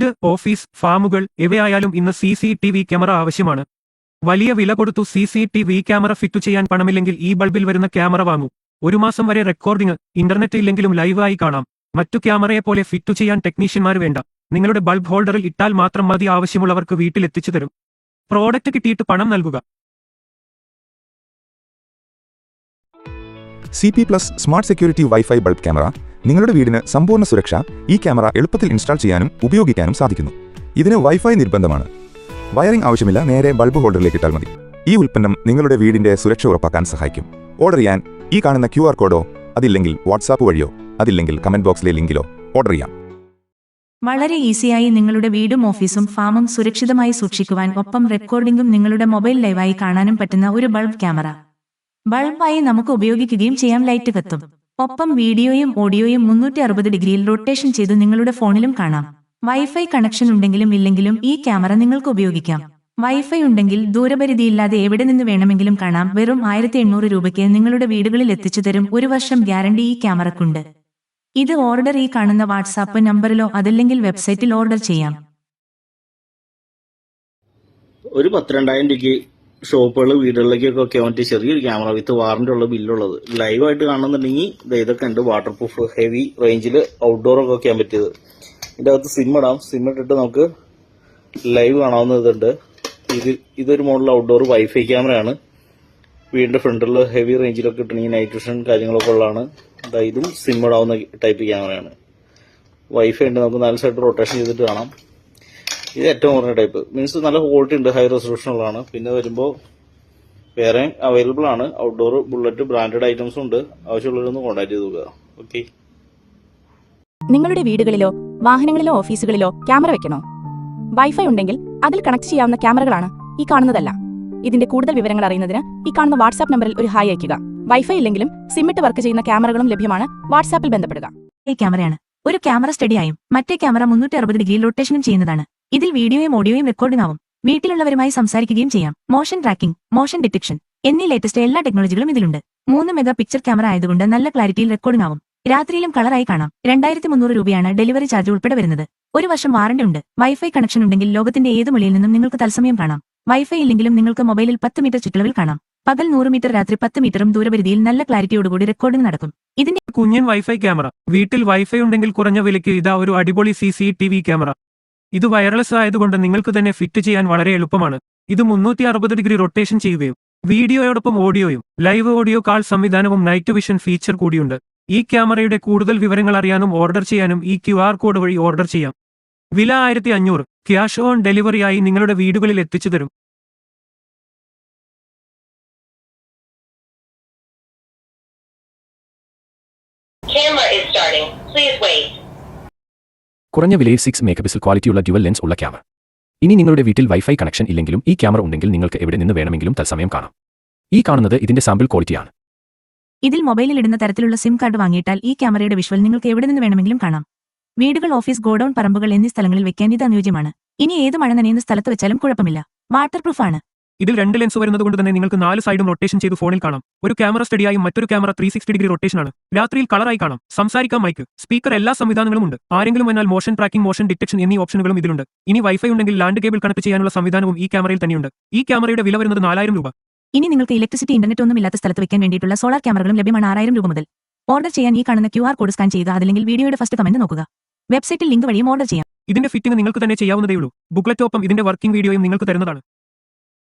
വീട് ഓഫീസ് ഫാമുകൾ എവിടെയായാലും ഇന്ന് C C T V camera ആവശ്യമാണ്. വലിയ വില കൊടുത്തു C C T V camera fit ചെയ്യാൻ പണമില്ലെങ്കിൽ ഈ ബൾബിൽ വരുന്ന ക്യാമറ വാങ്ങൂ. ഒരു മാസം വരെ റെക്കോർഡിംഗ് ഇന്റർനെറ്റ് ഇല്ലെങ്കിലും ലൈവായി കാണാം. മറ്റു ക്യാമറയെ പോലെ ഫിറ്റ് ചെയ്യാൻ ടെക്നീഷ്യന്മാർ വേണ്ട. നിങ്ങളുടെ ബൾബ് ഹോൾഡറിൽ ഇട്ടാൽ മാത്രം മതി ആവശ്യമുള്ളവർക്ക് വീട്ടിലെത്തിച്ചു തരും. പ്രോഡക്റ്റ് കിട്ടിയിട്ട് പണം നൽകുക. C P plus smart security wifi bulb camera നിങ്ങളുടെ വീടിന് സമ്പൂർണ സുരക്ഷ ഈ ക്യാമറ എളുപ്പത്തിൽ ഇൻസ്റ്റാൾ ചെയ്യാനും ഉപയോഗിക്കാനും സാധിക്കുന്നു. ഇതിന് വൈഫൈ നിർബന്ധമാണ്. വയറിംഗ് ആവശ്യമില്ല നേരെ ബൾബ് ഹോൾഡറിലേക്ക് ഇട്ടാൽ മതി. ഈ ഉൽപ്പന്നം നിങ്ങളുടെ വീടിന്റെ സുരക്ഷ ഉറപ്പാക്കാൻ സഹായിക്കും. ഓർഡർ ചെയ്യാൻ ഈ കാണുന്ന ക്യു കോഡോ അതില്ലെങ്കിൽ വാട്സാപ്പ് വഴിയോ അതില്ലെങ്കിൽ കമന്റ് ബോക്സിലെ ലിങ്കിലോ ഓർഡർ ചെയ്യാം. വളരെ ഈസിയായി നിങ്ങളുടെ വീടും ഓഫീസും ഫാമും സുരക്ഷിതമായി സൂക്ഷിക്കുവാൻ ഒപ്പം റെക്കോർഡിംഗും നിങ്ങളുടെ മൊബൈൽ ലൈവായി കാണാനും പറ്റുന്ന ഒരു ബൾബ് ക്യാമറ. ബൾബായി നമുക്ക് ഉപയോഗിക്കുകയും ചെയ്യാം ലൈറ്റ് കത്തും. ഒപ്പം വീഡിയോയും ഓഡിയോയും മുന്നൂറ്റി അറുപത് ഡിഗ്രിയിൽ റൊട്ടേഷൻ ചെയ്ത് നിങ്ങളുടെ ഫോണിലും കാണാം. വൈഫൈ കണക്ഷൻ ഉണ്ടെങ്കിലും ഇല്ലെങ്കിലും ഈ ക്യാമറ നിങ്ങൾക്ക് ഉപയോഗിക്കാം. വൈഫൈ ഉണ്ടെങ്കിൽ ദൂരപരിധിയില്ലാതെ എവിടെ നിന്ന് വേണമെങ്കിലും കാണാം. വെറും ആയിരത്തി എണ്ണൂറ് രൂപയ്ക്ക് നിങ്ങളുടെ വീടുകളിൽ എത്തിച്ചു തരും ഒരു വർഷം ഗ്യാരണ്ടി ഈ ക്യാമറക്കുണ്ട്. ഇത് ഓർഡർ ഈ കാണുന്ന വാട്സാപ്പ് നമ്പറിലോ അതല്ലെങ്കിൽ വെബ്സൈറ്റിൽ ഓർഡർ ചെയ്യാം. ഒരു പത്തിരണ്ടായിരം രൂപയ്ക്ക് ഷോപ്പുകൾ വീടുകളിലേക്കൊക്കെ ഒക്കെ മറ്റേ ചെറിയൊരു ക്യാമറ വിത്ത് വാറന്റി ഉള്ള ബില്ലുള്ളത്. ലൈവായിട്ട് കാണുന്നുണ്ടെങ്കിൽ ഇതൊക്കെ ഉണ്ട് വാട്ടർ പ്രൂഫ് ഹെവി റേഞ്ചിൽ ഔട്ട്ഡോർ ഒക്കെ വെക്കാൻ പറ്റിയത്. ഇതിന്റെ അകത്ത് സിം ഇടാം. സിം ഇട്ടിട്ട് നമുക്ക് ലൈവ് കാണാവുന്ന ഇതുണ്ട്. ഇത് ഇതൊരു മോഡൽ ഔട്ട്ഡോർ വൈഫൈ ക്യാമറയാണ് വീടിന്റെ ഫ്രണ്ടിൽ ഹെവി റേഞ്ചിലൊക്കെ കിട്ടണമെങ്കിൽ നൈറ്റ് വിഷൻ കാര്യങ്ങളൊക്കെ ഉള്ളതാണ്. ഇതും സിം ഇടാവുന്ന ടൈപ്പ് ക്യാമറയാണ് വൈഫൈ ഉണ്ട്. നമുക്ക് നാല് സൈഡ് റൊട്ടേഷൻ ചെയ്തിട്ട് കാണാം. ഇത് ഏറ്റവും കുറഞ്ഞ ടൈപ്പ് മീൻസ് നല്ല ക്വാളിറ്റി ഉണ്ട് ഹൈ റെസൊല്യൂഷൻ ഉള്ളതാണ്. പിന്നെ വരുമ്പോൾ വേറെ അവൈലബിൾ ആണ്. ഔട്ട്ഡോർ ബുള്ളറ്റ് ബ്രാൻഡഡ് ഐറ്റംസും ഉണ്ട്. ആവശ്യമുള്ളവരൊന്ന് കോൺടാക്ട് ചെയ്ത് നോക്കുക. ഓക്കെ നിങ്ങളുടെ വീടുകളിലോ വാഹനങ്ങളിലോ ഓഫീസുകളിലോ ക്യാമറ വെക്കണോ? വൈഫൈ ഉണ്ടെങ്കിൽ അതിൽ കണക്ട് ചെയ്യാവുന്ന ക്യാമറകളാണ് ഈ കാണുന്നതല്ല. ഇതിന്റെ കൂടുതൽ വിവരങ്ങൾ അറിയുന്നതിന് ഈ കാണുന്ന വാട്സാപ്പ് നമ്പറിൽ ഒരു ഹായ് അയക്കുക വൈഫൈ ഇല്ലെങ്കിലും സിമ്മിട്ട് വർക്ക് ചെയ്യുന്ന ക്യാമറകളും ലഭ്യമാണ് വാട്സാപ്പിൽ ബന്ധപ്പെടുക. ഈ ക്യാമറയാണ്. ഒരു ക്യാമറ സ്റ്റഡിയായും മറ്റേ ക്യാമറ മുന്നൂറ്റി അറുപത് ഡിഗ്രി റൊട്ടേഷനും ചെയ്യുന്നതാണ്. ഇതിൽ വീഡിയോയും ഓഡിയോയും റെക്കോർഡിംഗ് ആവും. വീട്ടിലുള്ളവരുമായി സംസാരിക്കുകയും ചെയ്യാം. മോഷൻ ട്രാക്കിംഗ് മോഷൻ ഡിറ്റക്ഷൻ എന്നീ ലേറ്റസ്റ്റ് എല്ലാ ടെക്നോളജികളും ഇതിലുണ്ട്. മൂന്ന് മെഗാ പിക്ചർ ക്യാമറ ആയതുകൊണ്ട് നല്ല ക്ലാരിറ്റിയിൽ റെക്കോർഡിംഗ് ആവും. രാത്രിയിലും കളറായി കാണാം. രണ്ടായിരത്തി മുന്നൂറ് രൂപയാണ് ഡെലിവറി ചാർജ് ഉൾപ്പെടെ വരുന്നത്. ഒരു വർഷം വാറണ്ടി ഉണ്ട്. വൈഫൈ കണക്ഷൻ ഉണ്ടെങ്കിൽ ലോകത്തിന്റെ ഏത് മുളിയിൽ നിന്നും നിങ്ങൾക്ക് തത്സമയം കാണാം. വൈഫൈ ഇല്ലെങ്കിലും നിങ്ങൾക്ക് മൊബൈലിൽ പത്ത് മീറ്റർ ചുറ്റളവിൽ കാണാം. പകൽ നൂറ് മീറ്റർ രാത്രി പത്ത് മീറ്ററും ദൂരപരിധിയിൽ നല്ല ക്ലാരിറ്റിയോടുകൂടി റെക്കോർഡിംഗ് നടക്കും. ഇതിന്റെ കുഞ്ഞൻ വൈഫൈ ക്യാമറ വീട്ടിൽ വൈഫൈ ഉണ്ടെങ്കിൽ കുറഞ്ഞ വിലയ്ക്ക് ഇതാ ഒരു അടിപൊളി സി ക്യാമറ ഇത് വയർലെസ് ആയതുകൊണ്ട് നിങ്ങൾക്ക് തന്നെ ഫിറ്റ് ചെയ്യാൻ വളരെ എളുപ്പമാണ് ഇത് മുന്നൂറ്റി അറുപത് ഡിഗ്രി റൊട്ടേഷൻ ചെയ്യുകയും വീഡിയോയോടൊപ്പം ഓഡിയോയും ലൈവ് ഓഡിയോ കാൾ സംവിധാനവും നൈറ്റ് വിഷൻ ഫീച്ചർ കൂടിയുണ്ട് ഈ ക്യാമറയുടെ കൂടുതൽ വിവരങ്ങൾ അറിയാനും ഓർഡർ ചെയ്യാനും ഈ ക്യു കോഡ് വഴി ഓർഡർ ചെയ്യാം വില ആയിരത്തി ക്യാഷ് ഓൺ ഡെലിവറിയായി നിങ്ങളുടെ വീടുകളിൽ എത്തിച്ചു തരും Camera is starting. Please wait. കുറഞ്ഞ വിലയിൽ സിക്സ് മെഗാപിക്സൽ ക്വാളിറ്റിയുള്ള ഡ്യുവൽ ലെൻസ് ഉള്ള ക്യാമറ ഇനി നിങ്ങളുടെ വീട്ടിൽ വൈഫൈ കണക്ഷൻ ഇല്ലെങ്കിലും ഈ ക്യാമറ ഉണ്ടെങ്കിൽ നിങ്ങൾക്ക് എവിടെ നിന്ന് വേണമെങ്കിലും തത്സമയം കാണാം. ഈ കാണുന്നത് ഇതിന്റെ സാമ്പിൾ ക്വാളിറ്റിയാണ് ഇതിൽ മൊബൈലിൽ ഇടുന്ന തരത്തിലുള്ള സിം കാർഡ് വാങ്ങിയിട്ടാൽ ഈ ക്യാമറയുടെ വിഷ്വൽ നിങ്ങൾക്ക് എവിടെ നിന്ന് വേണമെങ്കിലും കാണാം. വീടുകൾ ഓഫീസ് ഗോഡൌൺ പറമ്പുകൾ എന്നീ സ്ഥലങ്ങളിൽ വെക്കാൻ ഇത് അനുയോജ്യമാണ്. ഇനി ഏത് മഴ നനയുന്ന സ്ഥലത്ത് വെച്ചാലും കുഴപ്പമില്ല. വാട്ടർ പ്രൂഫാണ് ഇതിൽ രണ്ട് ലെൻസ് വരുന്നതുകൊണ്ട് തന്നെ നിങ്ങൾക്ക് നാല് സൈഡും റൊട്ടേഷൻ ചെയ്ത് ഫോണിൽ കാണാം. ഒരു ക്യാമറ സ്റ്റഡിയായും മറ്റൊരു ക്യാമറ ത്രീ സിക്സ്റ്റി ഡിഗ്രി റൊട്ടേഷനാണ് രാത്രിയിൽ കളറായി കാണാം. സംസാരിക്കാം മൈക്ക് സ്പീക്കർ എല്ലാ സംവിധാനങ്ങളും ഉണ്ട്. ആരെങ്കിലും എന്നാൽ മോഷൻ ട്രാക്കിംഗ് മോഷൻ ഡിറ്റക്ഷൻ എന്നീ ഓപ്ഷനുകളും ഇതിലുണ്ട്. ഇനി വൈഫൈ ഉണ്ടെങ്കിൽ ലാൻഡ് കേബിൾ കണക്ട് ചെയ്യാനുള്ള സംവിധാനവും ഈ ക്യാമറയിൽ തന്നെയുണ്ട്. ഈ ക്യാമറയുടെ വില വരുന്നത് നാലായിരം രൂപ. ഇനി നിങ്ങൾക്ക് ഇലക്ട്രിസിറ്റി ഇന്റർനെറ്റ് ഒന്നും ഇല്ലാത്ത സ്ഥലത്ത് വെക്കാൻ വേണ്ടിയിട്ടുള്ള സോളാർ ക്യാമറകളും ലഭ്യമാണ് ആറായിരം രൂപ മുതൽ. ഓർഡർ ചെയ്യാൻ ഈ കാണുന്ന ക്യു ആർ കോഡ് സ്കാൻ ചെയ്യുക അതല്ലെങ്കിൽ വീഡിയോയുടെ ഫസ്റ്റ് കമന്റ് നോക്കുക. വെബ്സൈറ്റിൽ ലിങ്ക് വഴിയും ഓർഡർ ചെയ്യാം. ഇതിന്റെ ഫിറ്റിംഗ് നിങ്ങൾക്ക് തന്നെ ചെയ്യാവുന്നതേയുള്ളൂ. ബുക്ക്ലെറ്റൊപ്പം ഇതിന്റെ വർക്കിംഗ് വീഡിയോയും നിങ്ങൾക്ക് തരുന്നതാണ്.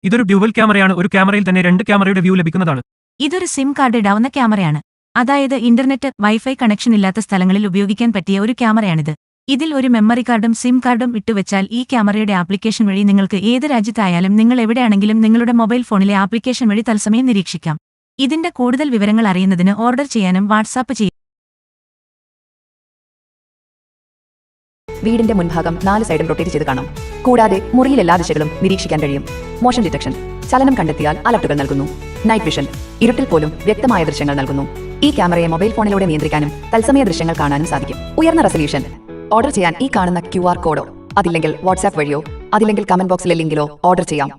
ഇതൊരു ഡ്യുവൽ ക്യാമറയാണ്. ഒരു ക്യാമറയിൽ തന്നെ രണ്ട് ക്യാമറയുടെ വ്യൂ ലഭിക്കുന്നതാണ്. ഇതൊരു സിം കാർഡ് ഇടാവുന്ന ക്യാമറയാണ്. അതായത് ഇന്റർനെറ്റ് വൈഫൈ കണക്ഷൻ ഇല്ലാത്ത സ്ഥലങ്ങളിൽ ഉപയോഗിക്കാൻ പറ്റിയ ഒരു ക്യാമറയാണിത്. ഇതിൽ ഒരു മെമ്മറി കാർഡും സിം കാർഡും ഇട്ടുവെച്ചാൽ ഈ ക്യാമറയുടെ ആപ്ലിക്കേഷൻ വഴി നിങ്ങൾക്ക് ഏത് രാജ്യത്തായാലും നിങ്ങൾ എവിടെയാണെങ്കിലും നിങ്ങളുടെ മൊബൈൽ ഫോണിലെ ആപ്ലിക്കേഷൻ വഴി തത്സമയം നിരീക്ഷിക്കാം. ഇതിന്റെ കൂടുതൽ വിവരങ്ങൾ അറിയുന്നതിന് ഓർഡർ ചെയ്യാനും വാട്സാപ്പ് ചെയ്യാം. വീടിന്റെ മുൻഭാഗം നാല് സൈഡും റൊട്ടേറ്റ് ചെയ്ത് കാണാം. കൂടാതെ മുറിയിൽ എല്ലാ ദിശകളും നിരീക്ഷിക്കാൻ കഴിയും. Motion detection. ചലനം കണ്ടെത്തിയാൽ അലർട്ടുകൾ നൽകുന്നു. നൈറ്റ് വിഷൻ ഇരുട്ടിൽ പോലും വ്യക്തമായ ദൃശ്യങ്ങൾ നൽകുന്നു. ഈ ക്യാമറയെ മൊബൈൽ ഫോണിലൂടെ നിയന്ത്രിക്കാനും തത്സമയ ദൃശ്യങ്ങൾ കാണാനും സാധിക്കും. ഉയർന്ന റെസൊല്യൂഷൻ. ഓർഡർ ചെയ്യാൻ ഈ കാണുന്ന ക്യു ആർ കോഡോ. അതില്ലെങ്കിൽ വാട്സാപ്പ് വഴിയോ അതില്ലെങ്കിൽ കമന്റ് ബോക്സിലെ ലിങ്കിലോ ഓർഡർ ചെയ്യാം.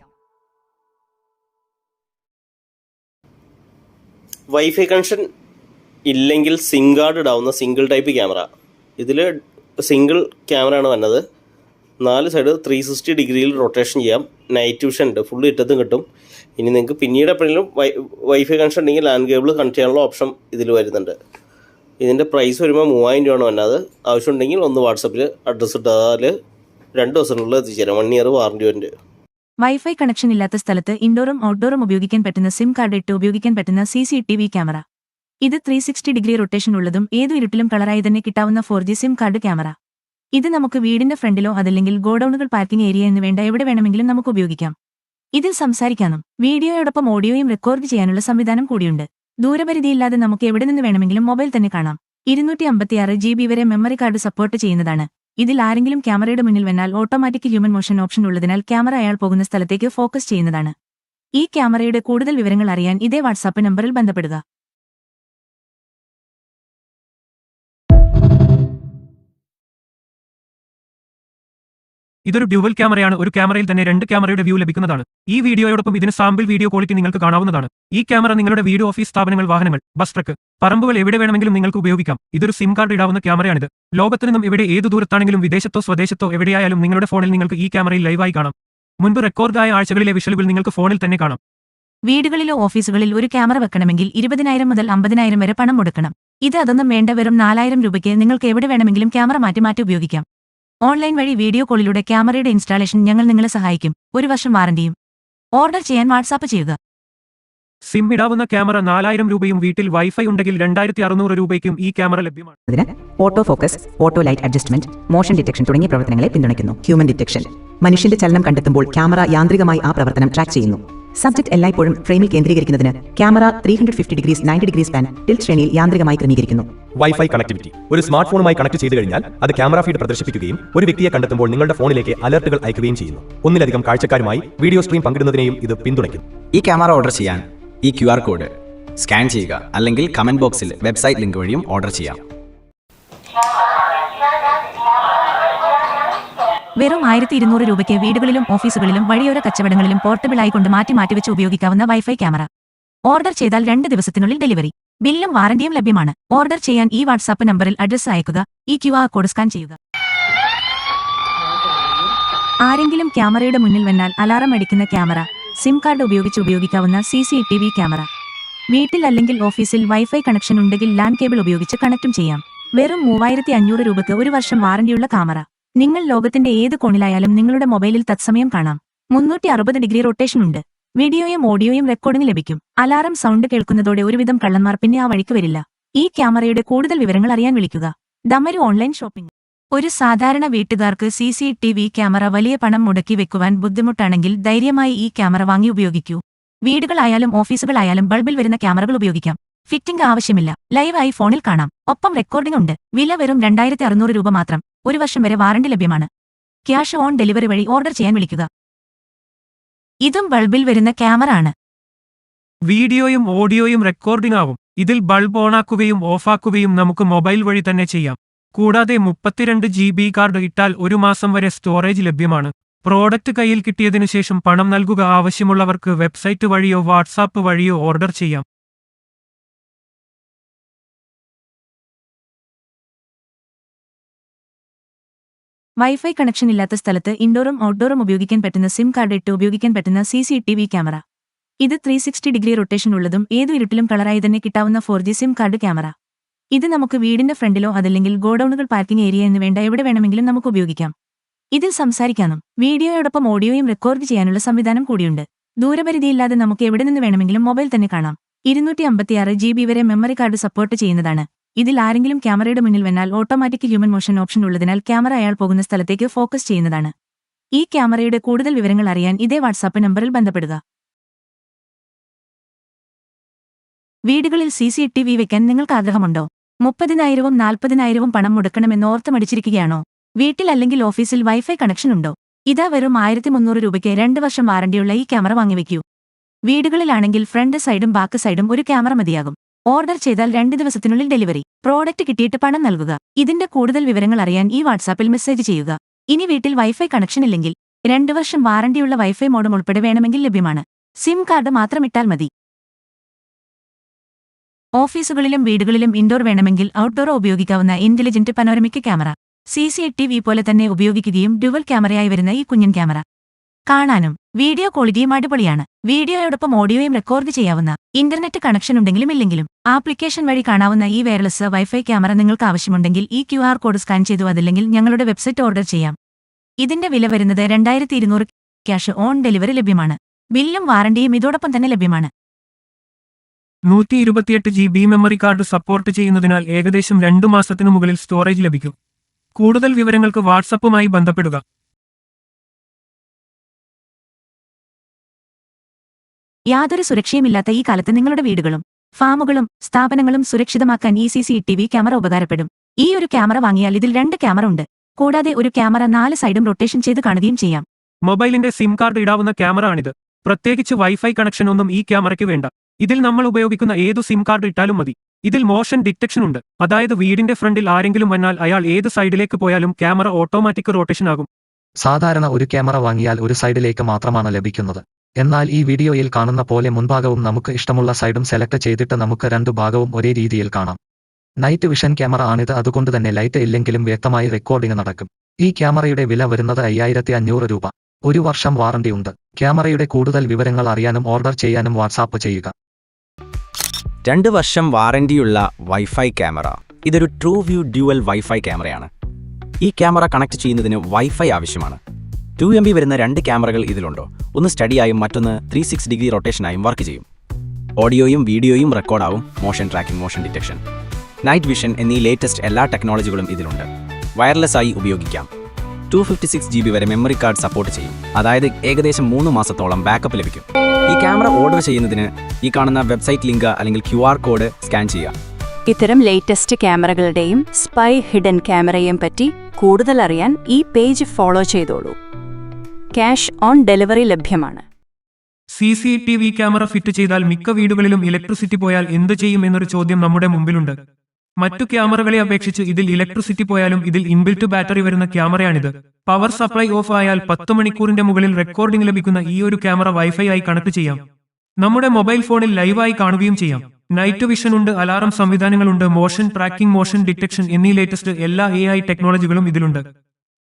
വൈഫൈ കണക്ഷൻ ഇല്ലെങ്കിൽ സിം കാർഡ് ഇടാവുന്ന സിംഗിൾ ടൈപ്പ് ക്യാമറ ഇതിൽ സിംഗിൾ ക്യാമറ ആണ് വന്നത്. നാല് സൈഡ് ത്രീ സിക്സ്റ്റി ഡിഗ്രിയിൽ റൊട്ടേഷൻ ചെയ്യാം. നൈറ്റ് വിഷൻ ഉണ്ട്. ഫുൾ ഇറ്റത്തും കിട്ടും. ഇനി നിങ്ങൾക്ക് പിന്നീട് എപ്പോഴെങ്കിലും വൈ വൈഫൈ കണക്ഷൻ ഉണ്ടെങ്കിൽ ലാൻഡ് കേബിൾ കണക്ട് ചെയ്യാനുള്ള ഓപ്ഷൻ ഇതിൽ വരുന്നുണ്ട്. ഇതിന്റെ പ്രൈസ് വരുമ്പോൾ മൂവായിരം രൂപയാണ് വന്നത്. ആവശ്യമുണ്ടെങ്കിൽ ഒന്ന് വാട്സപ്പിൽ അഡ്രസ്സ് ഇട്ടാൽ രണ്ട് ദിവസത്തിനുള്ളിൽ എത്തിച്ചേരാം. വൺ ഇയർ വാറണ്ടി വരുന്നുണ്ട് വൈഫൈ കണക്ഷൻ ഇല്ലാത്ത സ്ഥലത്ത് ഇൻഡോറും ഔട്ട്ഡോറും ഉപയോഗിക്കാൻ പറ്റുന്ന സിം കാർഡ് ഇട്ട് ഉപയോഗിക്കാൻ പറ്റുന്ന സി ക്യാമറ ഇത് ത്രീ സിക്സ്റ്റി ഡിഗ്രി റൊട്ടേഷൻ ഉള്ളതും ഏതു ഇരുട്ടിലും കളറായി തന്നെ കിട്ടാവുന്ന four G SIM card camera ഇത് നമുക്ക് വീടിന്റെ ഫ്രണ്ടിലോ അതല്ലെങ്കിൽ ഗോഡൌണുകൾ പാർക്കിംഗ് ഏരിയ എന്ന് വേണ്ട എവിടെ വേണമെങ്കിലും നമുക്ക് ഉപയോഗിക്കാം. ഇതിൽ സംസാരിക്കാനും വീഡിയോയോടൊപ്പം ഓഡിയോയും റെക്കോർഡ് ചെയ്യാനുള്ള സംവിധാനം കൂടിയുണ്ട്. ദൂരപരിധിയില്ലാതെ നമുക്ക് എവിടെ നിന്ന് വേണമെങ്കിലും മൊബൈൽ തന്നെ കാണാം. ഇരുന്നൂറ്റി അമ്പത്തിയാറ് ജി ബി വരെ മെമ്മറി കാർഡ് സപ്പോർട്ട് ചെയ്യുന്നതാണ്. ഇതിൽ ആരെങ്കിലും ക്യാമറയുടെ മുന്നിൽ വന്നാൽ ഓട്ടോമാറ്റിക് ഹ്യൂമൻ മോഷൻ ഓപ്ഷൻ ഉള്ളതിനാൽ ക്യാമറ അയാൾ പോകുന്ന സ്ഥലത്തേക്ക് ഫോക്കസ് ചെയ്യുന്നതാണ്. ഈ ക്യാമറയുടെ കൂടുതൽ വിവരങ്ങൾ അറിയാൻ ഇതേ വാട്സാപ്പ് നമ്പറിൽ ബന്ധപ്പെടുക. ഇതൊരു ഡ്യുവൽ ക്യാമറയാണ്. ഒരു ക്യാമറയിൽ തന്നെ രണ്ട് ക്യാമറയുടെ വ്യൂ ലഭിക്കുന്നതാണ്. ഈ വീഡിയോയോടൊപ്പം ഇതിന് സാമ്പിൾ വീഡിയോ ക്വാളിറ്റി നിങ്ങൾക്ക് കാണാവുന്നതാണ്. ഈ ക്യാമറ നിങ്ങളുടെ വീട് ഓഫീസ് സ്ഥാപനങ്ങൾ വാഹനങ്ങൾ ബസ് ട്രക്ക് പറമ്പുകൾ എവിടെ വേണമെങ്കിലും നിങ്ങൾക്ക് ഉപയോഗിക്കാം. ഇതൊരു സിം കാർഡ് ഇടാവുന്ന ക്യാമറയാണിത്. ലോകത്തു നിന്നും എവിടെ ഏത് ദൂരത്താണെങ്കിലും വിദേശത്തോ സ്വദേശത്തോ എവിടെയായാലും നിങ്ങളുടെ ഫോണിൽ നിങ്ങൾക്ക് ഈ ക്യാമറയിൽ ലൈവായി കാണാം. മുൻപ് റെക്കോർഡായ ആഴ്ചകളിലെ വിഷലുകൾ നിങ്ങൾക്ക് ഫോണിൽ തന്നെ കാണാം. വീടുകളിലോ ഓഫീസുകളിൽ ഒരു ക്യാമറ വെക്കണമെങ്കിൽ ഇരുപതിനായിരം മുതൽ അമ്പതിനായിരം വരെ പണം മുടക്കണം ഇത് അതൊന്നും വേണ്ട. വെറും നാലായിരം രൂപയ്ക്ക് നിങ്ങൾക്ക് എവിടെ വേണമെങ്കിലും ക്യാമറ മാറ്റി മാറ്റി ഉപയോഗിക്കാം. ഓൺലൈൻ വഴി വീഡിയോ കോളിലൂടെ ക്യാമറയുടെ ഇൻസ്റ്റാളേഷൻ ഞങ്ങൾ നിങ്ങളെ സഹായിക്കും. ഒരു വർഷം വാറന്റിയും. ഓർഡർ ചെയ്യാൻ വാട്സാപ്പ് ചെയ്യുക. സിം ഇടാവുന്ന ക്യാമറ നാലായിരം രൂപയും വീട്ടിൽ വൈഫൈ ഉണ്ടെങ്കിൽ രണ്ടായിരത്തി അറുന്നൂറ് രൂപയ്ക്കും ഈ ക്യാമറ ലഭ്യമാണ്. അതിന് auto focus auto light adjustment motion detection തുടങ്ങിയ പ്രവർത്തനങ്ങളെ പിന്തുണയ്ക്കുന്നു. ഹ്യൂമൻ ഡിറ്റക്ഷൻ മനുഷ്യന്റെ ചലനം കണ്ടെത്തുമ്പോൾ ക്യാമറ യാന്ത്രികമായി ആ പ്രവർത്തനം ട്രാക്ക് ചെയ്യുന്നു. സബ്ജക്ട് എല്ലായ്പ്പോഴും ഫ്രെയിമിൽ കേന്ദ്രീകരിക്കുന്നതിന് camera three hundred fifty degrees ninety degrees pan tilt ശ്രേണിയിൽ യാന്ത്രികമായി ക്രമീകരിക്കുന്നു. വൈഫൈ കണക്ടിവിറ്റി ഒരു സ്മാർട്ട് ഫോണുമായി കണക്ട് ചെയ്തു കഴിഞ്ഞാൽ അത് ക്യാമറ ഫീഡ് പ്രദർശിപ്പിക്കുകയും ഒരു വ്യക്തിയെ കണ്ടെത്തുമ്പോൾ നിങ്ങളുടെ ഫോണിലേക്ക് അലർട്ടുകൾ അയക്കുകയും ചെയ്യുന്നു. ഒന്നിലധികം കാഴ്ചക്കാരുമായി വീഡിയോ സ്ട്രീം പങ്കിടുന്നതിനെയും ഇത് പിന്തുണയ്ക്കും ഈ ക്യാമറ ഓർഡർ ചെയ്യാൻ ഈ ക്യു കോഡ് സ്കാൻ ചെയ്യുക അല്ലെങ്കിൽ കമന്റ് ബോക്സിൽ വെബ്സൈറ്റ് ലിങ്ക് വഴിയും ഓർഡർ ചെയ്യാം. വെറും ആയിരത്തി ഇരുന്നൂറ് രൂപയ്ക്ക് വീടുകളിലും ഓഫീസുകളിലും വഴിയോര കച്ചവടങ്ങളിലും പോർട്ടബിളായി കൊണ്ട് മാറ്റി മാറ്റി വെച്ച് ഉപയോഗിക്കാവുന്ന വൈഫൈ ക്യാമറ ഓർഡർ ചെയ്താൽ രണ്ട് ദിവസത്തിനുള്ളിൽ ഡെലിവറി ബില്ലും വാറന്റിയും ലഭ്യമാണ്. ഓർഡർ ചെയ്യാൻ ഈ വാട്സാപ്പ് നമ്പറിൽ അഡ്രസ് അയക്കുക. ഈ ക്യു ആർ കോഡ് സ്കാൻ ചെയ്യുക. ആരെങ്കിലും ക്യാമറയുടെ മുന്നിൽ വന്നാൽ അലാറം അടിക്കുന്ന ക്യാമറ. സിം കാർഡ് ഉപയോഗിച്ച് ഉപയോഗിക്കാവുന്ന C C T V camera. വീട്ടിൽ അല്ലെങ്കിൽ ഓഫീസിൽ വൈഫൈ കണക്ഷൻ ഉണ്ടെങ്കിൽ ലാൻഡ് കേബിൾ ഉപയോഗിച്ച് കണക്റ്റും ചെയ്യാം. വെറും മൂവായിരത്തി അഞ്ഞൂറ് രൂപയ്ക്ക് ഒരു വർഷം വാറന്റിയുള്ള ക്യാമറ. നിങ്ങൾ ലോകത്തിന്റെ ഏത് കോണിലായാലും നിങ്ങളുടെ മൊബൈലിൽ തത്സമയം കാണാം. മുന്നൂറ്റി അറുപത് ഡിഗ്രി റൊട്ടേഷൻ ഉണ്ട്. വീഡിയോയും ഓഡിയോയും റെക്കോർഡിംഗ് ലഭിക്കും. അലാറം സൗണ്ട് കേൾക്കുന്നതോടെ ഒരുവിധം കള്ളന്മാർ പിന്നെ ആ വഴിക്ക് വരില്ല. ഈ ക്യാമറയുടെ കൂടുതൽ വിവരങ്ങൾ അറിയാൻ വിളിക്കുക. Damaru online shopping. ഒരു സാധാരണ വീട്ടുകാർക്ക് C C T V camera വലിയ പണം മുടക്കി വെക്കുവാൻ ബുദ്ധിമുട്ടാണെങ്കിൽ ധൈര്യമായി ഈ ക്യാമറ വാങ്ങി ഉപയോഗിക്കൂ. വീടുകളായാലും ഓഫീസുകളായാലും ബൾബിൽ വരുന്ന ക്യാമറകൾ ഉപയോഗിക്കാം. ഫിറ്റിംഗ് ആവശ്യമില്ല. ലൈവായി ഫോണിൽ കാണാം. ഒപ്പം റെക്കോർഡിംഗ് ഉണ്ട്. വില വെറും രണ്ടായിരത്തി അറുന്നൂറ് രൂപ മാത്രം. ഒരു വർഷം വരെ വാറണ്ടി ലഭ്യമാണ്. ക്യാഷ് ഓൺ ഡെലിവറി വഴി ഓർഡർ ചെയ്യാൻ വിളിക്കുക. ഇതും ബൾബിൽ വരുന്ന ക്യാമറ ആണ്. വീഡിയോയും ഓഡിയോയും റെക്കോർഡിംഗ് ആവും. ഇതിൽ ബൾബ് ഓണാക്കുകയും ഓഫാക്കുകയും നമുക്ക് മൊബൈൽ വഴി തന്നെ ചെയ്യാം. കൂടാതെ മുപ്പത്തിരണ്ട് ജി ബി കാർഡ് ഇട്ടാൽ ഒരു മാസം വരെ സ്റ്റോറേജ് ലഭ്യമാണ്. പ്രോഡക്റ്റ് കയ്യിൽ കിട്ടിയതിനു ശേഷം പണം നൽകുക ആവശ്യമുള്ളവർക്ക് വെബ്സൈറ്റ് വഴിയോ വാട്സാപ്പ് വഴിയോ ഓർഡർ ചെയ്യാം. വൈഫൈ കണക്ഷൻ ഇല്ലാത്ത സ്ഥലത്ത് ഇൻഡോറും ഔട്ട്ഡോറും ഉപയോഗിക്കാൻ പറ്റുന്ന സിം കാർഡ് ഇട്ട് ഉപയോഗിക്കാൻ പറ്റുന്ന C C T V camera. ഇത് ത്രീ സിക്സ്റ്റി ഡിഗ്രി റൊട്ടേഷൻ ഉള്ളതും ഏതു ഇരുട്ടിലും കളറായി തന്നെ കിട്ടാവുന്ന four G SIM card camera. ഇത് നമുക്ക് വീടിന്റെ ഫ്രണ്ടിലോ അതല്ലെങ്കിൽ ഗോഡൌണുകൾ പാർക്കിംഗ് ഏരിയ എന്ന് വേണ്ട എവിടെ വേണമെങ്കിലും നമുക്ക് ഉപയോഗിക്കാം. ഇതിൽ സംസാരിക്കാനും വീഡിയോയോടൊപ്പം ഓഡിയോയും റെക്കോർഡ് ചെയ്യാനുള്ള സംവിധാനം കൂടിയുണ്ട്. ദൂരപരിധിയില്ലാതെ നമുക്ക് എവിടെ നിന്ന് വേണമെങ്കിലും മൊബൈൽ തന്നെ കാണാം. ഇരുന്നൂറ്റി അമ്പത്തിയാറ് ജി ബി വരെ മെമ്മറി കാർഡ് സപ്പോർട്ട് ചെയ്യുന്നതാണ്. ഇതിൽ ആരെങ്കിലും ക്യാമറയുടെ മുന്നിൽ വന്നാൽ ഓട്ടോമാറ്റിക് ഹ്യൂമൻ മോഷൻ ഓപ്ഷൻ ഉള്ളതിനാൽ ക്യാമറ അയാൾ പോകുന്ന സ്ഥലത്തേക്ക് ഫോക്കസ് ചെയ്യുന്നതാണ്. ഈ ക്യാമറയുടെ കൂടുതൽ വിവരങ്ങൾ അറിയാൻ ഇതേ വാട്സാപ്പ് നമ്പറിൽ ബന്ധപ്പെടുക. വീടുകളിൽ സി സി ടി വി വയ്ക്കാൻ നിങ്ങൾക്ക് ആഗ്രഹമുണ്ടോ? മുപ്പതിനായിരവും നാൽപ്പതിനായിരവും പണം മുടക്കണമെന്ന് ഓർത്ത് ഓർത്തുമടിച്ചിരിക്കുകയാണോ? വീട്ടിൽ അല്ലെങ്കിൽ ഓഫീസിൽ വൈഫൈ കണക്ഷൻ ഉണ്ടോ? ഇതാ വെറും ആയിരത്തി മുന്നൂറ് രൂപയ്ക്ക് രണ്ട് വർഷം വാറണ്ടിയുള്ള ഈ ക്യാമറ വാങ്ങിവെക്കൂ. വീടുകളിലാണെങ്കിൽ ഫ്രണ്ട് സൈഡും ബാക്ക് സൈഡും ഒരു ക്യാമറ മതിയാകും. ഓർഡർ ചെയ്താൽ രണ്ട് ദിവസത്തിനുള്ളിൽ ഡെലിവറി. പ്രോഡക്റ്റ് കിട്ടിയിട്ട് പണം നൽകുക. ഇതിന്റെ കൂടുതൽ വിവരങ്ങൾ അറിയാൻ ഈ വാട്സാപ്പിൽ മെസ്സേജ് ചെയ്യുക. ഇനി വീട്ടിൽ വൈഫൈ കണക്ഷൻ ഇല്ലെങ്കിൽ രണ്ടു വർഷം വാറണ്ടിയുള്ള വൈഫൈ മോഡം ഉൾപ്പെടെ വേണമെങ്കിൽ ലഭ്യമാണ്. സിം കാർഡ് മാത്രം ഇട്ടാൽ മതി. ഓഫീസുകളിലും വീടുകളിലും ഇൻഡോർ വേണമെങ്കിൽ ഔട്ട്ഡോർ ഉപയോഗിക്കാവുന്ന intelligent panoramic camera. C C T V പോലെ തന്നെ ഉപയോഗിക്കുകയും ഡ്യുവൽ ക്യാമറയായി വരുന്ന ഈ കുഞ്ഞൻ ക്യാമറ. കാണാനും വീഡിയോ ക്വാളിറ്റിയും അടിപൊളിയാണ്. വീഡിയോയോടൊപ്പം ഓഡിയോയും റെക്കോർഡ് ചെയ്യാവുന്ന ഇന്റർനെറ്റ് കണക്ഷൻ ഉണ്ടെങ്കിലും ഇല്ലെങ്കിലും ആപ്ലിക്കേഷൻ വഴി കാണാവുന്ന ഈ വയർലെസ് വൈഫൈ ക്യാമറ നിങ്ങൾക്ക് ആവശ്യമുണ്ടെങ്കിൽ ഈ ക്യു ആർ കോഡ് സ്കാൻ ചെയ്തു അതില്ലെങ്കിൽ ഞങ്ങളുടെ വെബ്സൈറ്റ് ഓർഡർ ചെയ്യാം. ഇതിന്റെ വില വരുന്നത് രണ്ടായിരത്തി ഇരുന്നൂറ് ക്യാഷ് ഓൺ ഡെലിവറി ലഭ്യമാണ്. ബില്ലും വാറണ്ടിയും ഇതോടൊപ്പം തന്നെ ലഭ്യമാണ്. നൂറ്റി ഇരുപത്തിയെട്ട് G B memory card support ചെയ്യുന്നതിനാൽ ഏകദേശം രണ്ടു മാസത്തിനു മുകളിൽ സ്റ്റോറേജ് ലഭിക്കും. കൂടുതൽ വിവരങ്ങൾക്ക് വാട്സപ്പുമായി ബന്ധപ്പെടുക. യാതൊരു സുരക്ഷയുമില്ലാത്ത ഈ കാലത്ത് നിങ്ങളുടെ വീടുകളും ഫാമുകളും സ്ഥാപനങ്ങളും സുരക്ഷിതമാക്കാൻ ഈ C C T V camera ഉപകാരപ്പെടും. ഈ ഒരു ക്യാമറ വാങ്ങിയാൽ ഇതിൽ രണ്ട് ക്യാമറ ഉണ്ട്. കൂടാതെ ഒരു ക്യാമറ നാല് സൈഡും റൊട്ടേഷൻ ചെയ്ത് കാണുകയും ചെയ്യാം. മൊബൈലിന്റെ സിം കാർഡ് ഇടാവുന്ന ക്യാമറ ആണിത്. പ്രത്യേകിച്ച് വൈഫൈ കണക്ഷൻ ഒന്നും ഈ ക്യാമറയ്ക്ക് വേണ്ട. ഇതിൽ നമ്മൾ ഉപയോഗിക്കുന്ന ഏതു സിം കാർഡ് ഇട്ടാലും മതി. ഇതിൽ മോഷൻ ഡിറ്റക്ഷൻ ഉണ്ട്. അതായത് വീടിന്റെ ഫ്രണ്ടിൽ ആരെങ്കിലും വന്നാൽ അയാൾ ഏത് സൈഡിലേക്ക് പോയാലും ക്യാമറ ഓട്ടോമാറ്റിക് റൊട്ടേഷൻ ആകും. സാധാരണ ഒരു ക്യാമറ വാങ്ങിയാൽ ഒരു സൈഡിലേക്ക് മാത്രമാണ് ലഭിക്കുന്നത്. എന്നാൽ ഈ വീഡിയോയിൽ കാണുന്ന പോലെ മുൻഭാഗവും നമുക്ക് ഇഷ്ടമുള്ള സൈഡും സെലക്ട് ചെയ്തിട്ട് നമുക്ക് രണ്ടു ഭാഗവും ഒരേ രീതിയിൽ കാണാം. നൈറ്റ് വിഷൻ ക്യാമറ ആണിത് അതുകൊണ്ട് തന്നെ ലൈറ്റ് ഇല്ലെങ്കിലും വ്യക്തമായി റെക്കോർഡിംഗ് നടക്കും. ഈ ക്യാമറയുടെ വില വരുന്നത് അയ്യായിരത്തി അഞ്ഞൂറ് രൂപ. ഒരു വർഷം വാറണ്ടി ഉണ്ട്. ക്യാമറയുടെ കൂടുതൽ വിവരങ്ങൾ അറിയാനും ഓർഡർ ചെയ്യാനും വാട്സാപ്പ് ചെയ്യുക. രണ്ട് വർഷം വാറന്റിയുള്ള വൈഫൈ ക്യാമറ. ഇതൊരു ട്രൂ വ്യൂ ഡ്യുവൽ വൈഫൈ ക്യാമറയാണ്. ഈ ക്യാമറ കണക്ട് ചെയ്യുന്നതിന് വൈഫൈ ആവശ്യമാണ്. ടു എം ബി വരുന്ന രണ്ട് ക്യാമറകൾ ഇതിലുണ്ടോ? ഒന്ന് സ്റ്റഡിയായും മറ്റൊന്ന് ത്രീ സിക്സ് ഡിഗ്രി റൊട്ടേഷനായും വർക്ക് ചെയ്യും. ഓഡിയോയും വീഡിയോയും റെക്കോർഡാവും motion tracking motion detection night vision എന്നീ ലേറ്റസ്റ്റ് എല്ലാ ടെക്നോളജികളും ഇതിലുണ്ട്. വയർലെസ് ആയി ഉപയോഗിക്കാം. Two fifty six G B വരെ മെമ്മറി കാർഡ് സപ്പോർട്ട് ചെയ്യും. അതായത് ഏകദേശം മൂന്ന് മാസത്തോളം ബാക്കപ്പ് ലഭിക്കും. ഈ ക്യാമറ ഓർഡർ ചെയ്യുന്നതിന് ഈ കാണുന്ന വെബ്സൈറ്റ് ലിങ്ക് അല്ലെങ്കിൽ ക്യു ആർ കോഡ് സ്കാൻ ചെയ്യുക. ഇത്തരം ലേറ്റസ്റ്റ് ക്യാമറകളുടെയും സ്പൈ ഹിഡൻ ക്യാമറയെയും പറ്റി കൂടുതൽ അറിയാൻ ഈ പേജ് ഫോളോ ചെയ്തോളൂ. ക്യാഷ് ഓൺ ഡെലിവറി ലഭ്യമാണ്. C C T V camera fit ചെയ്താൽ മിക്ക വീടുകളിലും ഇലക്ട്രിസിറ്റി പോയാൽ എന്ത് ചെയ്യും എന്നൊരു ചോദ്യം നമ്മുടെ മുമ്പിലുണ്ട്. മറ്റു ക്യാമറകളെ അപേക്ഷിച്ച് ഇതിൽ ഇലക്ട്രിസിറ്റി പോയാലും ഇതിൽ ഇൻബിൽറ്റ് ബാറ്ററി വരുന്ന ക്യാമറയാണിത്. പവർ സപ്ലൈ ഓഫ് ആയാൽ പത്ത് മണിക്കൂറിന്റെ മുകളിൽ റെക്കോർഡിംഗ് ലഭിക്കുന്ന ഈ ഒരു ക്യാമറ വൈഫൈ ആയി കണക്ട് ചെയ്യാം. നമ്മുടെ മൊബൈൽ ഫോണിൽ ലൈവായി കാണുകയും ചെയ്യാം. നൈറ്റ് വിഷൻ ഉണ്ട് അലാറം സംവിധാനങ്ങളുണ്ട് മോഷൻ ട്രാക്കിംഗ് മോഷൻ ഡിറ്റക്ഷൻ എന്നീ ലേറ്റസ്റ്റ് എല്ലാ എ ഐ ടെക്നോളജികളും ഇതിലുണ്ട്.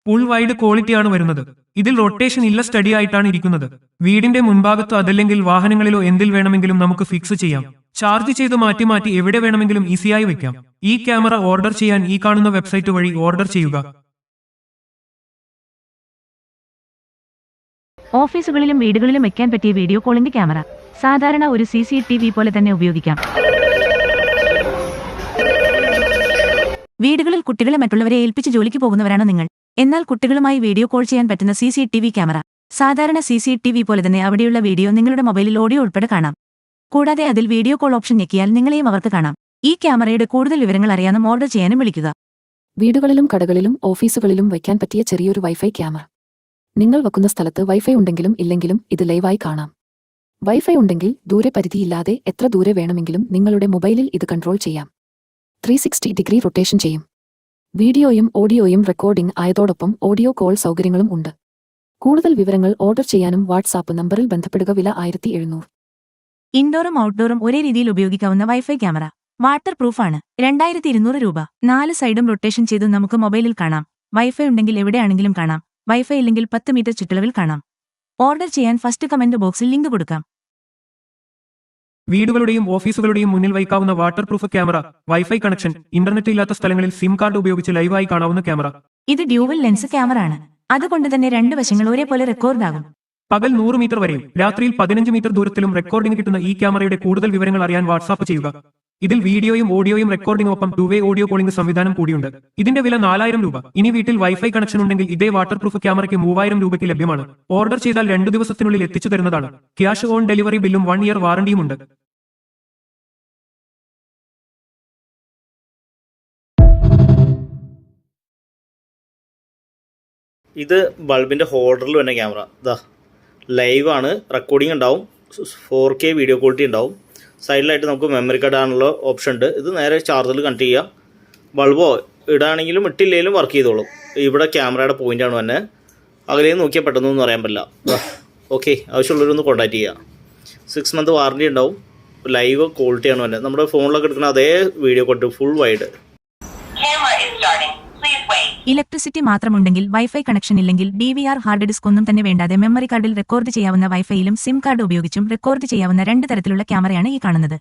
ഫുൾ വൈഡ് ക്വാളിറ്റിയാണ് വരുന്നത്. ഇതിൽ റൊട്ടേഷൻ ഇല്ല സ്റ്റഡി ആയിട്ടാണ് ഇരിക്കുന്നത്. വീടിന്റെ മുൻഭാഗത്തോ അതല്ലെങ്കിൽ വാഹനങ്ങളിലോ എന്തിൽ വേണമെങ്കിലും നമുക്ക് ഫിക്സ് ചെയ്യാം. ചാർജ് ചെയ്ത് മാറ്റി മാറ്റി എവിടെ വേണമെങ്കിലും ഈസിയായി വെക്കാം. ഈ ക്യാമറ ഓർഡർ ചെയ്യാൻ ഈ കാണുന്ന വെബ്സൈറ്റ് വഴി ഓർഡർ ചെയ്യുക. ഓഫീസുകളിലും വീടുകളിലും വെക്കാൻ പറ്റിയ വീഡിയോ കോളിംഗ് ക്യാമറ സാധാരണ ഒരു സി സി ടി വി പോലെ തന്നെ ഉപയോഗിക്കാം. വീടുകളിൽ കുട്ടികളെ മറ്റുള്ളവരെ ഏൽപ്പിച്ച് ജോലിക്ക് പോകുന്നവരാണ് നിങ്ങൾ. എന്നാൽ കുട്ടികളുമായി വീഡിയോ കോൾ ചെയ്യാൻ പറ്റുന്ന C C T V camera. സാധാരണ സി സി ടി വി പോലെ തന്നെ അവിടെയുള്ള വീഡിയോ നിങ്ങളുടെ മൊബൈലിൽ ഓഡിയോ ഉൾപ്പെടെ കാണാം. കൂടാതെ അതിൽ വീഡിയോ കോൾ ഓപ്ഷൻ ഞെക്കിയാൽ നിങ്ങളെയും അവർക്ക് കാണാം. ഈ ക്യാമറയുടെ കൂടുതൽ വിവരങ്ങൾ അറിയാനും ഓർഡർ ചെയ്യാനും വിളിക്കുക. വീടുകളിലും കടകളിലും ഓഫീസുകളിലും വയ്ക്കാൻ പറ്റിയ ചെറിയൊരു വൈഫൈ ക്യാമറ. നിങ്ങൾ വെക്കുന്ന സ്ഥലത്ത് വൈഫൈ ഉണ്ടെങ്കിലും ഇല്ലെങ്കിലും ഇത് ലൈവായി കാണാം. വൈഫൈ ഉണ്ടെങ്കിൽ ദൂരെ പരിധിയില്ലാതെ എത്ര ദൂരെ വേണമെങ്കിലും നിങ്ങളുടെ മൊബൈലിൽ ഇത് കൺട്രോൾ ചെയ്യാം. ത്രീ ഡിഗ്രി റൊട്ടേഷൻ ചെയ്യും. വീഡിയോയും ഓഡിയോയും റെക്കോർഡിംഗ് ആയതോടൊപ്പം ഓഡിയോ കോൾ സൗകര്യങ്ങളും ഉണ്ട്. കൂടുതൽ വിവരങ്ങൾ ഓർഡർ ചെയ്യാനും വാട്സാപ്പ് നമ്പറിൽ ബന്ധപ്പെടുക വില ആയിരത്തി എഴുന്നൂറ്. ഇൻഡോറും ഔട്ട്ഡോറും ഒരേ രീതിയിൽ ഉപയോഗിക്കാവുന്ന വൈഫൈ ക്യാമറ വാട്ടർ പ്രൂഫാണ് രണ്ടായിരത്തി ഇരുന്നൂറ് രൂപ. നാല് സൈഡും റൊട്ടേഷൻ ചെയ്ത് നമുക്ക് മൊബൈലിൽ കാണാം. വൈഫൈ ഉണ്ടെങ്കിൽ എവിടെയാണെങ്കിലും കാണാം. വൈഫൈ ഇല്ലെങ്കിൽ പത്ത് മീറ്റർ ചുറ്റളവിൽ കാണാം. ഓർഡർ ചെയ്യാൻ ഫസ്റ്റ് കമന്റ് ബോക്സിൽ ലിങ്ക് കൊടുക്കാം. വീടുകളുടെയും ഓഫീസുകളുടെയും മുന്നിൽ വയ്ക്കാവുന്ന waterproof camera wifi connection internet ഇല്ലാത്ത സ്ഥലങ്ങളിൽ സിം കാർഡ് ഉപയോഗിച്ച് ലൈവായി കാണാവുന്ന ക്യാമറ ഇത് ഡ്യൂവൽ ലെൻസ് ക്യാമറ ആണ്. അതുകൊണ്ട് തന്നെ രണ്ട് വശങ്ങൾ ഒരേപോലെ റെക്കോർഡാകും പകൽ നൂറ് മീറ്റർ വരെയും രാത്രിയിൽ പതിനഞ്ച് മീറ്റർ ദൂരത്തിലും റെക്കോർഡിംഗ് കിട്ടുന്ന ഈ ക്യാമറയുടെ കൂടുതൽ വിവരങ്ങൾ അറിയാൻ വാട്സാപ്പ് ചെയ്യുക. ഇതിൽ വീഡിയോയും ഓഡിയോയും റെക്കോർഡിംഗ് ഒപ്പം ടു വേ ഓഡിയോ കോളിംഗ് സംവിധാനം കൂടിയുണ്ട്. ഇതിന്റെ വില നാലായിരം രൂപ. ഇനി വീട്ടിൽ വൈഫൈ കണക്ഷൻ ഉണ്ടെങ്കിൽ ഇതേ വാട്ടർ പ്രൂഫ് ക്യാമറയ്ക്ക് മൂവായിരം രൂപയ്ക്ക് ലഭ്യമാണ്. ഓർഡർ ചെയ്താൽ രണ്ടു ദിവസത്തിനുള്ളിൽ എത്തിച്ചു തരുന്നതാണ്. ക്യാഷ് ഓൺ ഡെലിവറി ബില്ലും വൺ ഇയർ വാറണ്ടിയുമുണ്ട് ഇത് ക്യാമറ ലൈവാണ് റെക്കോർഡിംഗ് ഉണ്ടാവും. വീഡിയോ ക്വാളിറ്റി ഉണ്ടാവും. സൈഡിലായിട്ട് നമുക്ക് മെമ്മറി കാർഡ് ആണുള്ള ഓപ്ഷൻ ഉണ്ട്. ഇത് നേരെ ചാർജറിൽ കണക്ട് ചെയ്യാം. ബൾബോ ഇടാണെങ്കിലും ഇട്ടില്ലെങ്കിലും വർക്ക് ചെയ്തോളും. ഇവിടെ ക്യാമറയുടെ പോയിന്റാണ് തന്നെ അകലെ നോക്കിയാൽ പെട്ടെന്നൊന്നും അറിയാൻ പറ്റില്ല. ഓക്കെ ആവശ്യമുള്ളവരൊന്ന് കോൺടാക്റ്റ് ചെയ്യുക സിക്സ് മന്ത് വാറണ്ടി ഉണ്ടാവും. ലൈവ് ക്വാളിറ്റിയാണ് തന്നെ നമ്മുടെ ഫോണിലൊക്കെ എടുക്കുന്ന അതേ വീഡിയോ കൊണ്ട് full wide Camera is starting. Please wait. Electricity മാത്രമുണ്ടെങ്കിൽ wifi connection ഇല്ലെങ്കിൽ D V R hard disk ഒന്നും തന്നെ വേണ്ടാതെ മെമ്മറി കാർഡിൽ റെക്കോർഡ് ചെയ്യാവുന്ന വൈഫൈയിലും സിം കാർഡ് ഉപയോഗിച്ചും റെക്കോർഡ് ചെയ്യാവുന്ന രണ്ട് തരത്തിലുള്ള ക്യാമറയാണ് ഈ കാണുന്നത്.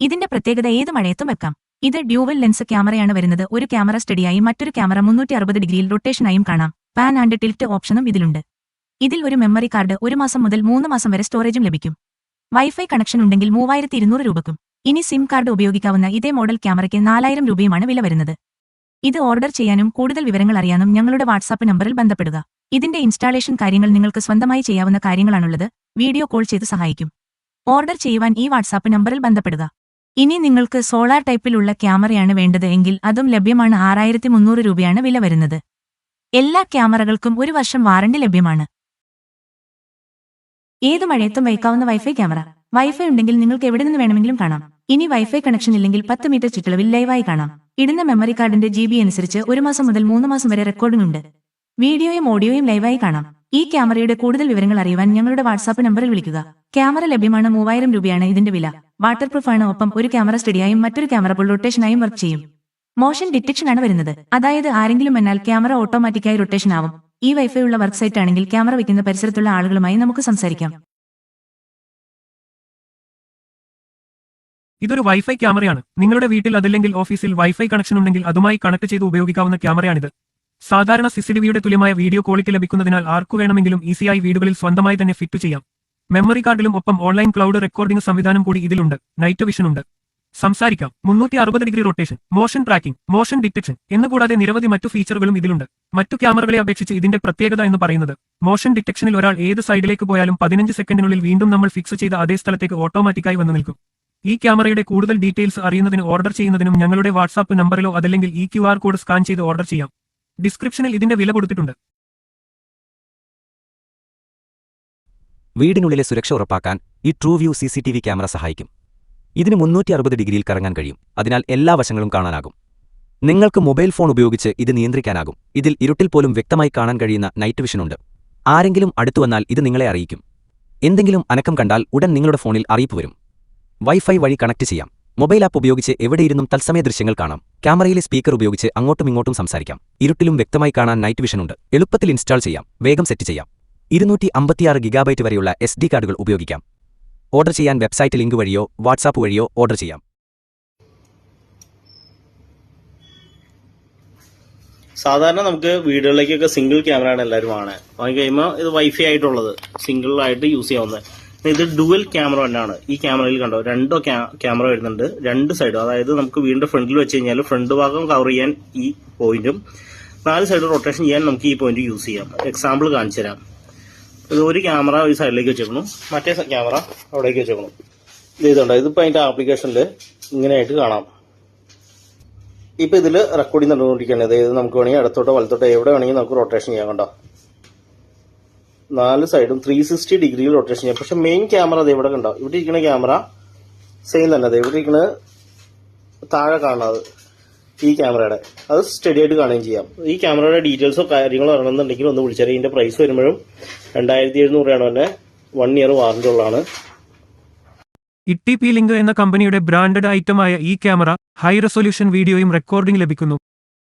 ഇതിന്റെ പ്രത്യേകത ഏത് മഴയത്തും വെക്കാം. ഇത് ഡ്യൂവൽ ലെൻസ് ക്യാമറയാണ് വരുന്നത്. ഒരു ക്യാമറ സ്റ്റഡിയായി മറ്റൊരു ക്യാമറ മുന്നൂറ്റി അറുപത് ഡിഗ്രിയിൽ റൊട്ടേഷനായും കാണാം. പാൻ ആൻഡ് ടിൽറ്റ് ഓപ്ഷനും ഇതിലുണ്ട്. ഇതിൽ ഒരു മെമ്മറി കാർഡ് ഒരു മാസം മുതൽ മൂന്ന് മാസം വരെ സ്റ്റോറേജും ലഭിക്കും. വൈഫൈ കണക്ഷൻ ഉണ്ടെങ്കിൽ മൂവായിരത്തി ഇരുന്നൂറ് രൂപക്കും. ഇനി സിം കാർഡ് ഉപയോഗിക്കാവുന്ന ഇതേ മോഡൽ ക്യാമറയ്ക്ക് നാലായിരം രൂപയുമാണ് വില വരുന്നത്. ഇത് ഓർഡർ ചെയ്യാനും കൂടുതൽ വിവരങ്ങൾ അറിയാനും ഞങ്ങളുടെ വാട്സാപ്പ് നമ്പറിൽ ബന്ധപ്പെടുക. ഇതിന്റെ ഇൻസ്റ്റാളേഷൻ കാര്യങ്ങൾ നിങ്ങൾക്ക് സ്വന്തമായി ചെയ്യാവുന്ന കാര്യങ്ങളാണുള്ളത് വീഡിയോ കോൾ ചെയ്ത് സഹായിക്കും. ഓർഡർ ചെയ്യുവാൻ ഈ വാട്സാപ്പ് നമ്പറിൽ ബന്ധപ്പെടുക. ഇനി നിങ്ങൾക്ക് സോളാർ ടൈപ്പിലുള്ള ക്യാമറയാണ് വേണ്ടത് എങ്കിൽ അതും ലഭ്യമാണ് ആറായിരത്തി മുന്നൂറ് രൂപയാണ് വില വരുന്നത്. എല്ലാ ക്യാമറകൾക്കും ഒരു വർഷം വാറണ്ടി ലഭ്യമാണ്. ഏത് മഴയത്തും വയ്ക്കാവുന്ന വൈഫൈ ക്യാമറ. വൈഫൈ ഉണ്ടെങ്കിൽ നിങ്ങൾക്ക് എവിടെ നിന്ന് വേണമെങ്കിലും കാണാം. ഇനി വൈഫൈ കണക്ഷൻ ഇല്ലെങ്കിൽ പത്ത് മീറ്റർ ചുറ്റളവിൽ ലൈവായി കാണാം. ഇടുന്ന മെമ്മറി കാർഡിന്റെ ജി അനുസരിച്ച് ഒരു മാസം മുതൽ മൂന്ന് മാസം വരെ റെക്കോർഡിംഗ് ഉണ്ട്. വീഡിയോയും ഓഡിയോയും ലൈവായി കാണാം. ഈ ക്യാമറയുടെ കൂടുതൽ വിവരങ്ങൾ അറിയുവാൻ ഞങ്ങളുടെ വാട്സാപ്പ് നമ്പറിൽ വിളിക്കുക. ക്യാമറ ലഭ്യമാണ് മൂവായിരം രൂപയാണ് ഇതിന്റെ വില. വാട്ടർ പ്രൂഫാണ് ഒപ്പം ഒരു ക്യാമറ സ്റ്റഡിയായും മറ്റൊരു ക്യാമറ ഫുൾ റൊട്ടേഷനായും വർക്ക് ചെയ്യും. മോഷൻ ഡിറ്റക്ഷൻ ആണ് വരുന്നത്. അതായത് ആരെങ്കിലും എന്നാൽ ക്യാമറ ഓട്ടോമാറ്റിക്കായി റൊട്ടേഷൻ ആവും. ഈ വൈഫൈ ഉള്ള വർക്ക് സൈറ്റ് ആണെങ്കിൽ ക്യാമറ വയ്ക്കുന്ന പരിസരത്തുള്ള ആളുകളുമായി നമുക്ക് സംസാരിക്കാം. ഇതൊരു വൈഫൈ ക്യാമറയാണ്. നിങ്ങളുടെ വീട്ടിൽ അതല്ലെങ്കിൽ ഓഫീസിൽ വൈഫൈ കണക്ഷൻ ഉണ്ടെങ്കിൽ അതുമായി കണക്ട് ചെയ്ത് ഉപയോഗിക്കാവുന്ന ക്യാമറയാണിത്. സാധാരണ സിസിഡിവിയുടെ തുല്യമായ വീഡിയോ ക്വാളിറ്റി ലഭിക്കുന്നതിനാൽ ആർക്കു വേണമെങ്കിലും ഈസിയായി വീടുകളിൽ സ്വന്തമായി തന്നെ ഫിറ്റ് ചെയ്യാം. മെമ്മറി കാർഡിലും ഒപ്പം ഓൺലൈൻ ക്ലൗഡ് റെക്കോർഡിംഗ് സംവിധാനം കൂടി ഇതിലുണ്ട്. നൈറ്റ് വിഷൻ ഉണ്ട്. സംസാരിക്കാം. മുന്നൂറ്റി അറുപത് degree rotation motion tracking motion detection എന്നുകൂടാതെ നിരവധി മറ്റു ഫീച്ചറുകളും ഇതിലുണ്ട്. മറ്റു ക്യാമറകളെ അപേക്ഷിച്ച് ഇതിന്റെ പ്രത്യേകത എന്ന് പറയുന്നത് മോഷൻ ഡിറ്റക്ഷനിൽ ഒരാൾ ഏത് സൈഡിലേക്ക് പോയാലും പതിനഞ്ച് സെക്കൻഡിനുള്ളിൽ വീണ്ടും നമ്മൾ ഫിക്സ് ചെയ്ത അതേ സ്ഥലത്തേക്ക് ഓട്ടോമാറ്റിക്കായി വന്നു നിൽക്കും. ഈ ക്യാമറയുടെ കൂടുതൽ ഡീറ്റെയിൽസ് അറിയുന്നതിന് ഓർഡർ ചെയ്യുന്നതിനും ഞങ്ങളുടെ വാട്സാപ്പ് നമ്പറിലോ അതല്ലെങ്കിൽ ഈ ക്യു കോഡ് സ്കാൻ ചെയ്ത് ഓർഡർ ചെയ്യാം. ഡിസ്ക്രിപ്ഷനിൽ ഇതിന്റെ വില കൊടുത്തിട്ടുണ്ട്. വീടിനുള്ളിലെ സുരക്ഷ ഉറപ്പാക്കാൻ ഈ true view C C T V camera സഹായിക്കും. ഇതിന് മുന്നൂറ്റി അറുപത് ഡിഗ്രിയിൽ കറങ്ങാൻ കഴിയും. അതിനാൽ എല്ലാ വശങ്ങളും കാണാനാകും. നിങ്ങൾക്ക് മൊബൈൽ ഫോൺ ഉപയോഗിച്ച് ഇത് നിയന്ത്രിക്കാനാകും. ഇതിൽ ഇരുട്ടിൽ പോലും വ്യക്തമായി കാണാൻ കഴിയുന്ന നൈറ്റ് വിഷൻ ഉണ്ട്. ആരെങ്കിലും അടുത്തു വന്നാൽ ഇത് നിങ്ങളെ അറിയിക്കും. എന്തെങ്കിലും അനക്കം കണ്ടാൽ ഉടൻ നിങ്ങളുടെ ഫോണിൽ അറിയിപ്പ് വരും. വൈഫൈ വഴി കണക്ട് ചെയ്യാം. മൊബൈൽ ആപ്പ് ഉപയോഗിച്ച് എവിടെയിരുന്നും തത്സമയ ദൃശ്യങ്ങൾ കാണാം. ക്യാമറയിലെ സ്പീക്കർ ഉപയോഗിച്ച് അങ്ങോട്ടും ഇങ്ങോട്ടും സംസാരിക്കാം. ഇരുട്ടിലും വ്യക്തമായി കാണാൻ നൈറ്റ് വിഷൻ ഉണ്ട്. എളുപ്പത്തിൽ ഇൻസ്റ്റാൾ ചെയ്യാം. വേഗം സെറ്റ് ചെയ്യാം. ഇരുന്നൂറ്റി അമ്പത്തിയാറ് ഗിഗാബൈറ്റ് വരെയുള്ള എസ് ഡി കാർഡുകൾ ഉപയോഗിക്കാം. ഓർഡർ ചെയ്യാൻ വെബ്സൈറ്റ് ലിങ്ക് വഴിയോ വാട്സാപ്പ് വഴിയോ ഓർഡർ ചെയ്യാം. സാധാരണ നമുക്ക് വീടുകളിലേക്കൊക്കെ സിംഗിൾ ക്യാമറ ആണ് എല്ലാവരും ആണ് വാങ്ങിക്കഴിയുമ്പോൾ ഇത് വൈഫൈ ആയിട്ടുള്ളത്. സിംഗിൾ ആയിട്ട് യൂസ് ചെയ്യാവുന്നത് ഇത് ഡുവൽ ക്യാമറ തന്നെയാണ്. ഈ ക്യാമറയിൽ കണ്ടോ രണ്ടോ ക്യാമറ വരുന്നുണ്ട്. രണ്ട് സൈഡും അതായത് നമുക്ക് വീണ്ടും ഫ്രണ്ടിൽ വെച്ച് കഴിഞ്ഞാൽ ഫ്രണ്ട് ഭാഗം കവർ ചെയ്യാൻ ഈ പോയിന്റും നാല് സൈഡ് റൊട്ടേഷൻ ചെയ്യാൻ നമുക്ക് ഈ പോയിന്റ് യൂസ് ചെയ്യാം. എക്സാമ്പിൾ കാണിച്ചു തരാം. ഇത് ഒരു ക്യാമറ ഈ സൈഡിലേക്ക് വെച്ചേക്കണം. മറ്റേ ക്യാമറ അവിടേക്ക് വെച്ചേക്കണം. ഇത് ഇതുണ്ട്. ഇതിപ്പോൾ അതിന്റെ ആപ്ലിക്കേഷനിൽ ഇങ്ങനെയായിട്ട് കാണാം. ഇപ്പൊ ഇതിൽ റെക്കോർഡിംഗ് നടന്നുകൊണ്ടിരിക്കുകയാണ് അതായത് നമുക്ക് വേണമെങ്കിൽ ഇടത്തോട്ടോ വലത്തോട്ടോ എവിടെ വേണമെങ്കിൽ നമുക്ക് റൊട്ടേഷൻ ചെയ്യാൻ കണ്ടോ. നാല് സൈഡും ത്രീ സിക്സ്റ്റി ഡിഗ്രിയിൽ റൊട്ടേഷൻ ചെയ്യാം. പക്ഷെ മെയിൻ ക്യാമറ അത് ഇവിടെ കണ്ടോ? ഇവിടെ ഇരിക്കുന്ന ക്യാമറ സെയിം തന്നെ. അതെ ഇവിടെ ഇരിക്കുന്ന താഴെ കാണുന്നത് ഈ ക്യാമറയുടെ അത് സ്റ്റഡി ആയിട്ട് കാണുകയും ചെയ്യാം. ഈ ക്യാമറയുടെ ഡീറ്റെയിൽസോ കാര്യങ്ങളോ അറിയണമെന്നുണ്ടെങ്കിൽ ഒന്ന് വിളിച്ചാൽ ഇതിന്റെ പ്രൈസ് വരുമ്പോഴും രണ്ടായിരത്തി എഴുന്നൂറാണ് തന്നെ വൺ ഇയർ വാറന്റി ഉള്ളതാണ്. ഇട്ടി പി ലിങ്ക് എന്ന കമ്പനിയുടെ ബ്രാൻഡഡ് ഐറ്റമായ ഈ ക്യാമറ ഹൈ റെസൊല്യൂഷൻ വീഡിയോയും റെക്കോർഡിംഗ് ലഭിക്കുന്നു.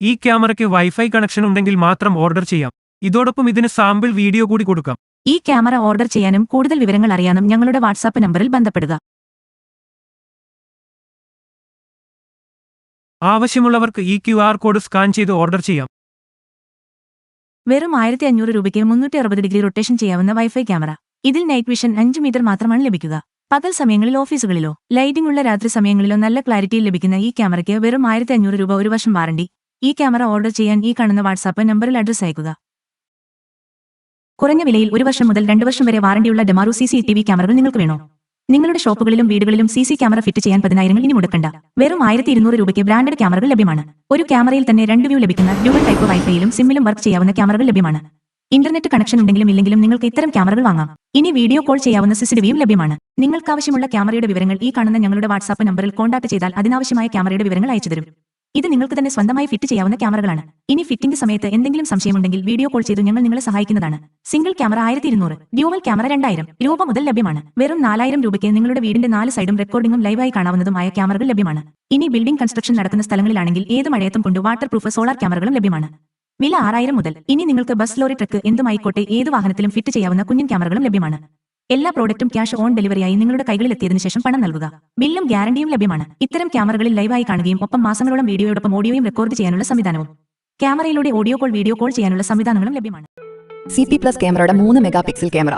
ഈ ക്യാമറയ്ക്ക് വൈഫൈ കണക്ഷൻ ഉണ്ടെങ്കിൽ മാത്രം ഓർഡർ ചെയ്യാം. ഇതോടൊപ്പം ഇതിന് സാമ്പിൾ വീഡിയോ കൂടി കൊടുക്കാം. ഈ ക്യാമറ ഓർഡർ ചെയ്യാനും കൂടുതൽ വിവരങ്ങൾ അറിയാനും ഞങ്ങളുടെ വാട്സാപ്പ് നമ്പറിൽ ബന്ധപ്പെടുക. ആവശ്യമുള്ളവർക്ക് ഈ ക്യു ആർ കോഡ് സ്കാൻ ചെയ്ത് ഓർഡർ ചെയ്യാം. വെറും ആയിരത്തി അഞ്ഞൂറ് രൂപയ്ക്ക് മുന്നൂറ്റി അറുപത് ഡിഗ്രി റൊട്ടേഷൻ ചെയ്യാവുന്ന വൈഫൈ ക്യാമറ. ഇതിൽ നൈറ്റ് വിഷൻ അഞ്ച് മീറ്റർ മാത്രമാണ് ലഭിക്കുക. പകൽ സമയങ്ങളിൽ ഓഫീസുകളിലോ ലൈറ്റിംഗ് ഉള്ള രാത്രി സമയങ്ങളിലോ നല്ല ക്ലാരിറ്റിയിൽ ലഭിക്കുന്ന ഈ ക്യാമറയ്ക്ക് വെറും ആയിരത്തി അഞ്ഞൂറ് രൂപ ഒരു വർഷം വാറണ്ടി. ഈ ക്യാമറ ഓർഡർ ചെയ്യാൻ ഈ കാണുന്ന വാട്സാപ്പ് നമ്പറിൽ അഡ്രസ് അയക്കുക. കുറഞ്ഞ വിലയിൽ ഒരു വർഷം മുതൽ രണ്ട് വർഷം വരെ വാറണ്ടിയുള്ള ഡെമാറു സി സി ടി വി ക്യാമറകൾ നിങ്ങൾക്ക് വേണോ? നിങ്ങളുടെ ഷോപ്പുകളിലും വീടുകളിലും സി സി ക്യാമറ ഫിറ്റ് ചെയ്യാൻ പതിനായിരങ്ങൾ ഇനി മുടക്കണ്ട. വെറും ആയിരത്തി ഇരുന്നൂറ് രൂപയ്ക്ക് ബ്രാൻഡഡ് ക്യാമറകൾ ലഭ്യമാണ്. ഒരു ക്യാമറയിൽ തന്നെ രണ്ട് വ്യൂ ലഭിക്കുന്ന ഡ്യൂബൽ ടൈപ്പ് വൈഫൈയിലും സിമ്മിലും വർക്ക് ചെയ്യാവുന്ന ക്യാമറകൾ ലഭ്യമാണ്. ഇന്റർനെറ്റ് കണക്ഷൻ ഉണ്ടെങ്കിലും ഇല്ലെങ്കിലും നിങ്ങൾക്ക് ഇത്തരം ക്യാമറകൾ വാങ്ങാം. ഇനി വീഡിയോ കോൾ ചെയ്യാവുന്ന സിസിഡിവിയും ലഭ്യമാണ്. നിങ്ങൾക്കാവശ്യമുള്ള ക്യാമറയുടെ വിവരങ്ങൾ ഈ കാണുന്ന ഞങ്ങളുടെ വാട്സാപ്പ് നമ്പറിൽ കോൺടാക്ട് ചെയ്താൽ അതിനാവശ്യമായ ക്യാമറയുടെ വിവരങ്ങൾ അയച്ചു തരും ഇത് നിങ്ങൾക്ക് തന്നെ സ്വന്തമായി ഫിറ്റ് ചെയ്യാവുന്ന ക്യാമറകളാണ്. ഇനി ഫിറ്റിംഗ് സമയത്ത് എന്തെങ്കിലും സംശയമുണ്ടെങ്കിൽ വീഡിയോ കോൾ ചെയ്ത് ഞങ്ങൾ നിങ്ങളെ സഹായിക്കുന്നതാണ്. സിംഗിൾ ക്യാമറ ആയിരത്തി ഇരുന്നൂറ് ഡ്യൂവൽ ക്യാമറ രണ്ടായിരം രൂപ മുതൽ ലഭ്യമാണ്. വെറും നാലായിരം രൂപയ്ക്ക് നിങ്ങളുടെ വീടിന്റെ നാല് സൈഡും റെക്കോർഡിംഗും ലൈവായി കാണാവുന്നതുമായ ക്യാമറകൾ ലഭ്യമാണ്. ഇനി ബിൽഡിംഗ് കൺസ്ട്രക്ഷൻ നടക്കുന്ന സ്ഥലങ്ങളിലാണെങ്കിൽ ഏത് മഴയത്തും കൊണ്ട് വാട്ടർ പ്രൂഫ് സോളാർ ക്യാമറകളും ലഭ്യമാണ്. വില ആറായിരം മുതൽ. ഇനി നിങ്ങൾക്ക് ബസ് ലോറി ട്രക്ക് എന്തുമായിക്കോട്ടെ ഏത് വാഹനത്തിലും ഫിറ്റ് ചെയ്യാവുന്ന കുഞ്ഞൻ ക്യാമറകളും ലഭ്യമാണ്. എല്ലാ പ്രോഡക്റ്റും ക്യാഷ് ഓൺ ഡെലിവറിയായി നിങ്ങളുടെ കൈകളിൽ എത്തിയതിനു ശേഷം പണം നൽകുക. ബില്ലും ഗ്യാരണ്ടിയും ലഭ്യമാണ്. ഇത്തരം ക്യാമറകളിൽ ലൈവായി കാണുകയും ഒപ്പം മാസങ്ങളോളം വീഡിയോയോടൊപ്പം ഓഡിയോയും റെക്കോർഡ് ചെയ്യാനുള്ള സംവിധാനവും. ക്യാമറയിലൂടെ ഓഡിയോ കോൾ വീഡിയോ കോൾ ചെയ്യാനുള്ള സംവിധാനങ്ങളും ലഭ്യമാണ്. സി പി പ്ലസ് ക്യാമറയുടെ മൂന്ന് mega pixel camera.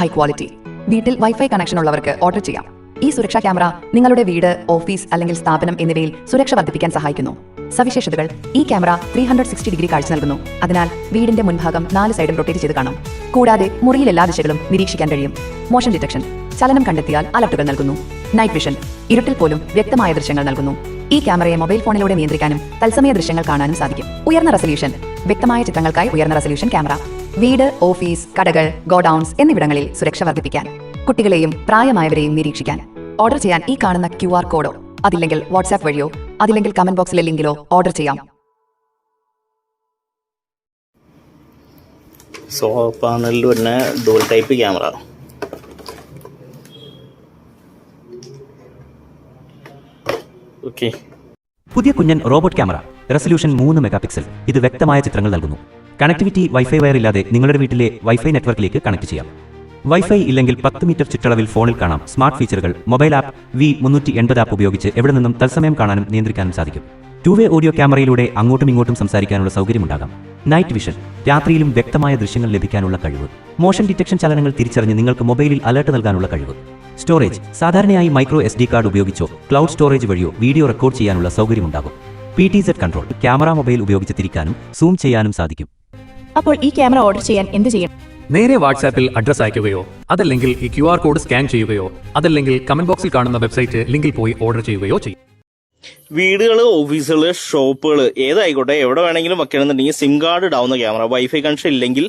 High quality. വീട്ടിൽ വൈഫൈ കണക്ഷൻ ഉള്ളവർക്ക് ഓർഡർ ചെയ്യാം. ഈ സുരക്ഷാ ക്യാമറ നിങ്ങളുടെ വീട് ഓഫീസ് അല്ലെങ്കിൽ സ്ഥാപനം എന്നിവയിൽ സുരക്ഷ വർദ്ധിപ്പിക്കാൻ സഹായിക്കുന്നു. സവിശേഷതകൾ ഈ camera three hundred sixty degree കാഴ്ച നൽകുന്നു. അതിനാൽ വീടിന്റെ മുൻഭാഗം നാല് സൈഡും റൊട്ടേറ്റ് ചെയ്ത് കാണാം. കൂടാതെ മുറിയിൽ എല്ലാ ദിശകളും നിരീക്ഷിക്കാൻ കഴിയും. മോഷൻ ഡിറ്റക്ഷൻ ചലനം കണ്ടെത്തിയാൽ അലർട്ടുകൾ നൽകുന്നു. നൈറ്റ് വിഷൻ ഇരുട്ടിൽ പോലും വ്യക്തമായ ദൃശ്യങ്ങൾ നൽകുന്നു. ഈ ക്യാമറയെ മൊബൈൽ ഫോണിലൂടെ നിയന്ത്രിക്കാനും തത്സമയ ദൃശ്യങ്ങൾ കാണാനും സാധിക്കും. ഉയർന്ന റെസല്യൂഷൻ വ്യക്തമായ ചിത്രങ്ങൾക്കായി ഉയർന്ന റെസല്യൂഷൻ ക്യാമറ. വീട് ഓഫീസ് കടകൾ ഗോഡൌൺസ് എന്നിവിടങ്ങളിൽ സുരക്ഷ വർദ്ധിപ്പിക്കാൻ കുട്ടികളെയും പ്രായമായവരെയും നിരീക്ഷിക്കാൻ. ഓർഡർ ചെയ്യാൻ ഈ കാണുന്ന ക്യു ആർ കോഡോ അതില്ലെങ്കിൽ വാട്സാപ്പ് വഴിയോ അതില്ലെങ്കിൽ കമന്റ് ബോക്സിലെ ലിങ്കിലോ ഓർഡർ ചെയ്യാം. സോ പാനലിൽ വരുന്ന ഡുവൽ ടൈപ്പ് ക്യാമറ ഓക്കെ പുതിയ കുഞ്ഞൻ റോബോട്ട് ക്യാമറ റെസൊല്യൂഷൻ മൂന്ന് മെഗാ പിക്സൽ ഇത് വ്യക്തമായ ചിത്രങ്ങൾ നൽകുന്നു. കണക്ടിവിറ്റി വൈഫൈ വയർ ഇല്ലാതെ നിങ്ങളുടെ വീട്ടിലെ വൈഫൈ നെറ്റ്വർക്കിലേക്ക് കണക്ട് ചെയ്യാം. വൈഫൈ ഇല്ലെങ്കിൽ പത്ത് മീറ്റർ ചുറ്റളവിൽ ഫോണിൽ കാണാം. സ്മാർട്ട് ഫീച്ചറുകൾ മൊബൈൽ ആപ്പ് വി മുന്നൂറ്റി എൺപത് ആപ്പ് ഉപയോഗിച്ച് എവിടെ നിന്നും തത്സമയം കാണാനും നിയന്ത്രിക്കാനും സാധിക്കും. ടു വേ ഓഡിയോ ക്യാമറയിലൂടെ അങ്ങോട്ടും ഇങ്ങോട്ടും സംസാരിക്കാനുള്ള സൗകര്യമുണ്ടാകാം. നൈറ്റ് വിഷൻ രാത്രിയിലും വ്യക്തമായ ദൃശ്യങ്ങൾ ലഭിക്കാനുള്ള കഴിവ്. മോഷൻ ഡിറ്റക്ഷൻ ചലനങ്ങൾ തിരിച്ചറിഞ്ഞ് നിങ്ങൾക്ക് മൊബൈലിൽ അലേർട്ട് നൽകാനുള്ള കഴിവ്. സ്റ്റോറേജ് സാധാരണയായി മൈക്രോ എസ് ഡി കാർഡ് ഉപയോഗിച്ചോ ക്ലൗഡ് സ്റ്റോറേജ് വഴിയോ വീഡിയോ റെക്കോർഡ് ചെയ്യാനുള്ള സൗകര്യമുണ്ടാകും. P T set control camera mobile ഉപയോഗിച്ച് തിരിക്കാനും സൂം ചെയ്യാനും സാധിക്കും. അപ്പോൾ ഈ ക്യാമറ ഓർഡർ ചെയ്യാൻ എന്ത് ചെയ്യണം? നേരെ വാട്സാപ്പിൽ അഡ്രസ് അയക്കുകയോ അതല്ലെങ്കിൽ ഈ ക്യു ആർ കോഡ് സ്കാൻ ചെയ്യുകയോ അതല്ലെങ്കിൽ കമന്റ് ബോക്സിൽ കാണുന്ന വെബ്സൈറ്റ് ലിങ്കിൽ പോയി ഓർഡർ ചെയ്യുകയോ ചെയ്യും. വീടുകൾ ഓഫീസുകൾ ഷോപ്പുകൾ ഏതായിക്കോട്ടെ എവിടെ വേണമെങ്കിലും വെക്കണമെന്നുണ്ടെങ്കിൽ സിം കാർഡ് ഇടാവുന്ന ക്യാമറ വൈഫൈ കണക്ഷൻ ഇല്ലെങ്കിൽ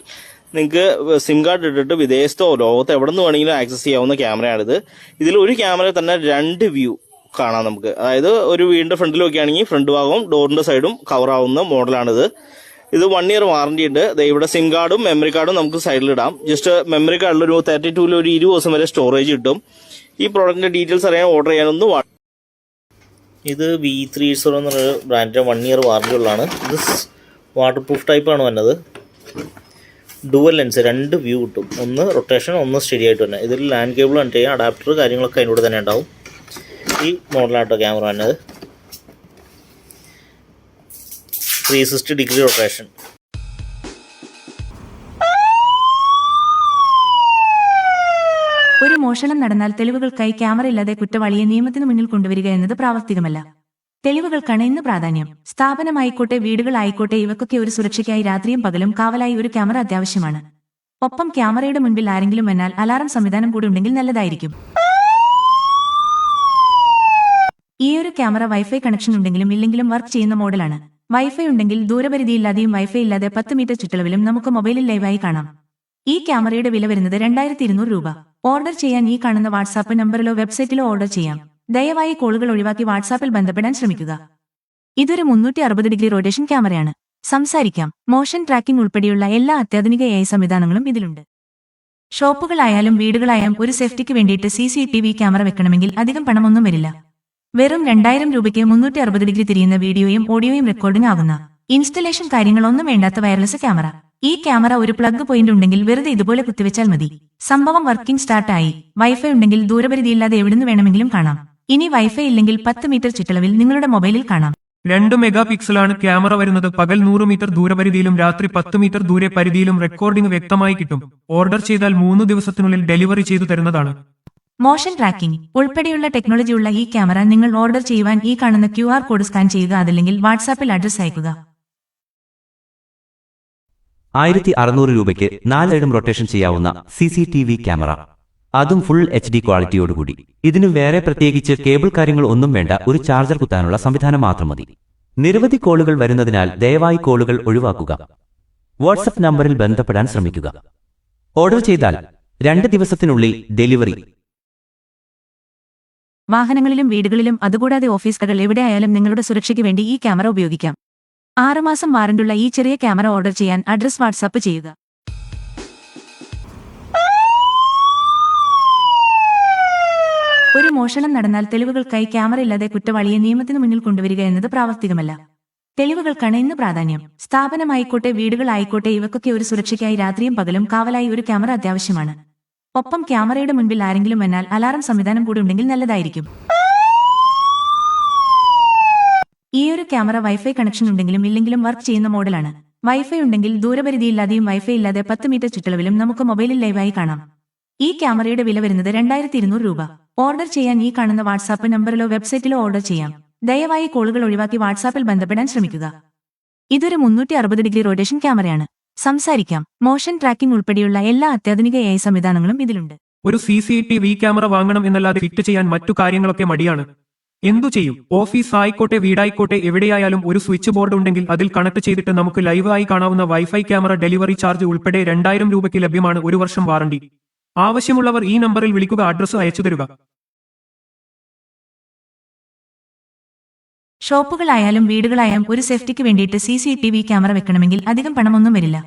നിങ്ങൾക്ക് സിം കാർഡ് ഇട്ടിട്ട് വിദേശത്തോ ലോകത്തോ എവിടെ നിന്ന് വേണമെങ്കിലും ആക്സസ് ചെയ്യാവുന്ന ക്യാമറയാണിത് ഇതിൽ ഒരു ക്യാമറ തന്നെ രണ്ട് വ്യൂ കാണാം നമുക്ക്. അതായത് ഒരു വീടിന്റെ ഫ്രണ്ടിൽ നോക്കുകയാണെങ്കിൽ ഫ്രണ്ട് ഭാഗവും ഡോറിന്റെ സൈഡും കവർ ആവുന്ന മോഡലാണിത് ഇത് വൺ ഇയർ വാറണ്ടി ഉണ്ട്. ഇവിടെ സിം കാർഡും മെമ്മറി കാർഡും നമുക്ക് സൈഡിൽ ഇടാം. ജസ്റ്റ് മെമ്മറി കാർഡിൽ ഒരു തേർട്ടി ടൂവിൽ ഒരു ഇരുപത് ദിവസം വരെ സ്റ്റോറേജ് കിട്ടും. ഈ പ്രോഡക്റ്റിന്റെ ഡീറ്റെയിൽസ് അറിയാൻ ഓർഡർ ചെയ്യാനൊന്ന് ഇത് വി ത്രീ സീറോ എന്നൊരു ബ്രാൻഡിന്റെ വൺ ഇയർ വാറണ്ടി ഉള്ളതാണ്. ഇത് വാട്ടർ പ്രൂഫ് ടൈപ്പാണ് വന്നത്. ഡുവൽ ലെൻസ് രണ്ട് വ്യൂ കിട്ടും. ഒന്ന് റൊട്ടേഷൻ ഒന്ന് സ്റ്റഡി ആയിട്ട് തന്നെ. ഇതിൽ ലാൻഡ് കേബിൾ കണക്ട് അഡാപ്റ്റർ കാര്യങ്ങളൊക്കെ അതിന്റെ കൂടെ തന്നെ ഉണ്ടാവും. ഈ മോഡലാട്ടോ ക്യാമറ വന്നത് ത്രീ സിക്സ്റ്റി ഡിഗ്രി റൊട്ടേഷൻ ഒരു മോഷണം നടന്നാൽ തെളിവുകൾക്കായി ക്യാമറ ഇല്ലാതെ കുറ്റവാളിയെ നിയമത്തിന് മുന്നിൽ കൊണ്ടുവരിക എന്നത് പ്രാവർത്തികമല്ല. തെളിവുകൾക്കാണ് ഇന്ന് പ്രാധാന്യം. സ്ഥാപനമായിക്കോട്ടെ വീടുകളായിക്കോട്ടെ ഇവക്കൊക്കെ ഒരു സുരക്ഷയ്ക്കായി രാത്രിയും പകലും കാവലായി ഒരു ക്യാമറ അത്യാവശ്യമാണ്. ഒപ്പം ക്യാമറയുടെ മുൻപിൽ ആരെങ്കിലും വന്നാൽ അലാറം സംവിധാനം കൂടി ഉണ്ടെങ്കിൽ നല്ലതായിരിക്കും. ഈ ഒരു ക്യാമറ വൈഫൈ കണക്ഷൻ ഉണ്ടെങ്കിലും ഇല്ലെങ്കിലും വർക്ക് ചെയ്യുന്ന മോഡലാണ്. വൈഫൈ ഉണ്ടെങ്കിൽ ദൂരപരിധിയില്ലാതെയും വൈഫൈ ഇല്ലാതെ പത്ത് മീറ്റർ ചുറ്റളവിലും നമുക്ക് മൊബൈലിൽ ലൈവായി കാണാം. ഈ ക്യാമറയുടെ വില വരുന്നത് രണ്ടായിരത്തി ഇരുന്നൂറ് രൂപ. ഓർഡർ ചെയ്യാൻ ഈ കാണുന്ന വാട്സാപ്പ് നമ്പറിലോ വെബ്സൈറ്റിലോ ഓർഡർ ചെയ്യാം. ദയവായി കോളുകൾ ഒഴിവാക്കി വാട്സാപ്പിൽ ബന്ധപ്പെടാൻ ശ്രമിക്കുക. ഇതൊരു മുന്നൂറ്റി അറുപത് ഡിഗ്രി റൊട്ടേഷൻ ക്യാമറയാണ്. സംസാരിക്കാം. മോഷൻ ട്രാക്കിംഗ് ഉൾപ്പെടെയുള്ള എല്ലാ അത്യാധുനിക എ സംവിധാനങ്ങളും ഇതിലുണ്ട്. ഷോപ്പുകളായാലും വീടുകളായാലും ഒരു സേഫ്റ്റിക്ക് വേണ്ടിയിട്ട് C C T V camera വെക്കണമെങ്കിൽ അധികം പണമൊന്നും വരില്ല. വെറും രണ്ടായിരം രൂപയ്ക്ക് മുന്നൂറ്റി അറുപത് ഡിഗ്രി തിരിയുന്ന വീഡിയോയും ഓഡിയോയും റെക്കോർഡിംഗ് ആകുന്ന ഇൻസ്റ്റലേഷൻ കാര്യങ്ങളൊന്നും വേണ്ടാത്ത വയർലെസ് ക്യാമറ. ഈ ക്യാമറ ഒരു പ്ലഗ് പോയിന്റ് ഉണ്ടെങ്കിൽ വെറുതെ ഇതുപോലെ കുത്തിവെച്ചാൽ മതി. സംഭവം വർക്കിംഗ് സ്റ്റാർട്ടായി. വൈഫൈ ഉണ്ടെങ്കിൽ ദൂരപരിധിയില്ലാതെ എവിടുന്ന് വേണമെങ്കിലും കാണാം. ഇനി വൈഫൈ ഇല്ലെങ്കിൽ പത്ത് മീറ്റർ ചുറ്റളവിൽ നിങ്ങളുടെ മൊബൈലിൽ കാണാം. രണ്ട് മെഗാ പിക്സലാണ് ക്യാമറ വരുന്നത്. പകൽ നൂറ് മീറ്റർ ദൂരപരിധിയിലും രാത്രി പത്ത് മീറ്റർ ദൂരെ പരിധിയിലും റെക്കോർഡിംഗ് വ്യക്തമായി കിട്ടും. ഓർഡർ ചെയ്താൽ മൂന്ന് ദിവസത്തിനുള്ളിൽ ഡെലിവറി ചെയ്തു തരുന്നതാണ്. Motion tracking. ഉൾപ്പെടെയുള്ള ടെക്നോളജിയുള്ള ഈ ക്യാമറ നിങ്ങൾ ഓർഡർ ചെയ്യുവാൻ ഈ കാണുന്ന ക്യു ആർ കോഡ് സ്കാൻ ചെയ്യുക അതല്ലെങ്കിൽ വാട്സാപ്പിൽ അഡ്രസ് അയക്കുക. ആയിരത്തി അറുന്നൂറ് രൂപയ്ക്ക് നാലിടം റൊട്ടേഷൻ ചെയ്യാവുന്ന C C T V camera. അതും ഫുൾ എച്ച് ഡി ക്വാളിറ്റിയോടുകൂടി. ഇതിന് വേറെ പ്രത്യേകിച്ച് കേബിൾ കാര്യങ്ങൾ ഒന്നും വേണ്ട ഒരു ചാർജർ കുത്താനുള്ള സംവിധാനം മാത്രം മതി. നിരവധി കോളുകൾ വരുന്നതിനാൽ ദയവായി കോളുകൾ ഒഴിവാക്കുക. വാട്സപ്പ് നമ്പറിൽ ബന്ധപ്പെടാൻ ശ്രമിക്കുക. ഓർഡർ ചെയ്താൽ രണ്ട് ദിവസത്തിനുള്ളിൽ ഡെലിവറി വാഹനങ്ങളിലും വീടുകളിലും അതുകൂടാതെ ഓഫീസുകൾ എവിടെയായാലും നിങ്ങളുടെ സുരക്ഷയ്ക്ക് വേണ്ടി ഈ ക്യാമറ ഉപയോഗിക്കാം. ആറുമാസം വാറണ്ടുള്ള ഈ ചെറിയ ക്യാമറ ഓർഡർ ചെയ്യാൻ അഡ്രസ് വാട്സാപ്പ് ചെയ്യുക. ഒരു മോഷണം നടന്നാൽ തെളിവുകൾക്കായി ക്യാമറ ഇല്ലാതെ കുറ്റവാളിയെ നിയമത്തിന് മുന്നിൽ കൊണ്ടുവരിക എന്നത് പ്രാവർത്തികമല്ല. തെളിവുകൾക്കാണ് ഇന്ന് പ്രാധാന്യം. സ്ഥാപനമായിക്കോട്ടെ വീടുകളായിക്കോട്ടെ ഇവക്കൊക്കെ ഒരു സുരക്ഷയ്ക്കായി രാത്രിയും പകലും കാവലായി ഒരു ക്യാമറ അത്യാവശ്യമാണ്. ഒപ്പം ക്യാമറയുടെ മുൻപിൽ ആരെങ്കിലും വന്നാൽ അലാറം സംവിധാനം കൂടി ഉണ്ടെങ്കിൽ നല്ലതായിരിക്കും. ഈ ഒരു ക്യാമറ വൈഫൈ കണക്ഷൻ ഉണ്ടെങ്കിലും ഇല്ലെങ്കിലും വർക്ക് ചെയ്യുന്ന മോഡലാണ്. വൈഫൈ ഉണ്ടെങ്കിൽ ദൂരപരിധി ദൂരപരിധിയില്ലാതെയും വൈഫൈ ഇല്ലാതെ പത്ത് മീറ്റർ ചുറ്റളവിലും നമുക്ക് മൊബൈലിൽ ലൈവായി കാണാം. ഈ ക്യാമറയുടെ വില വരുന്നത് രണ്ടായിരത്തി ഇരുന്നൂറ് രൂപ. ഓർഡർ ചെയ്യാൻ ഈ കാണുന്ന വാട്സാപ്പ് നമ്പറിലോ വെബ്സൈറ്റിലോ ഓർഡർ ചെയ്യാം. ദയവായി കോളുകൾ ഒഴിവാക്കി വാട്സാപ്പിൽ ബന്ധപ്പെടാൻ ശ്രമിക്കുക. ഇതൊരു മുന്നൂറ്റി അറുപത് ഡിഗ്രി റൊട്ടേഷൻ ക്യാമറയാണ്. സംസാരിക്കാം. മോഷൻ ട്രാക്കിംഗ് ഉൾപ്പെടെയുള്ള എല്ലാ അത്യാധുനിക എ സംവിധാനങ്ങളും ഇതിലുണ്ട്. ഒരു C C T V camera വാങ്ങണം എന്നല്ലാതെ ഫിറ്റ് ചെയ്യാൻ മറ്റു കാര്യങ്ങളൊക്കെ മടിയാണ്. എന്തു ചെയ്യും? ഓഫീസ് ആയിക്കോട്ടെ വീടായിക്കോട്ടെ എവിടെയായാലും ഒരു സ്വിച്ച് ബോർഡ് ഉണ്ടെങ്കിൽ അതിൽ കണക്ട് ചെയ്തിട്ട് നമുക്ക് ലൈവ് ആയി കാണാവുന്ന വൈഫൈ ക്യാമറ ഡെലിവറി ചാർജ് ഉൾപ്പെടെ രണ്ടായിരം രൂപയ്ക്ക് ലഭ്യമാണ് ഒരു വർഷം വാറണ്ടി. ആവശ്യമുള്ളവർ ഈ നമ്പറിൽ വിളിക്കുക അഡ്രസ് അയച്ചു തരുക. ഷോപ്പുകളായാലും വീടുകളായാലും ഒരു സേഫ്റ്റിക്ക് വേണ്ടിയിട്ട് C C T V camera വെക്കണമെങ്കിൽ അധികം പണമൊന്നും വരില്ല.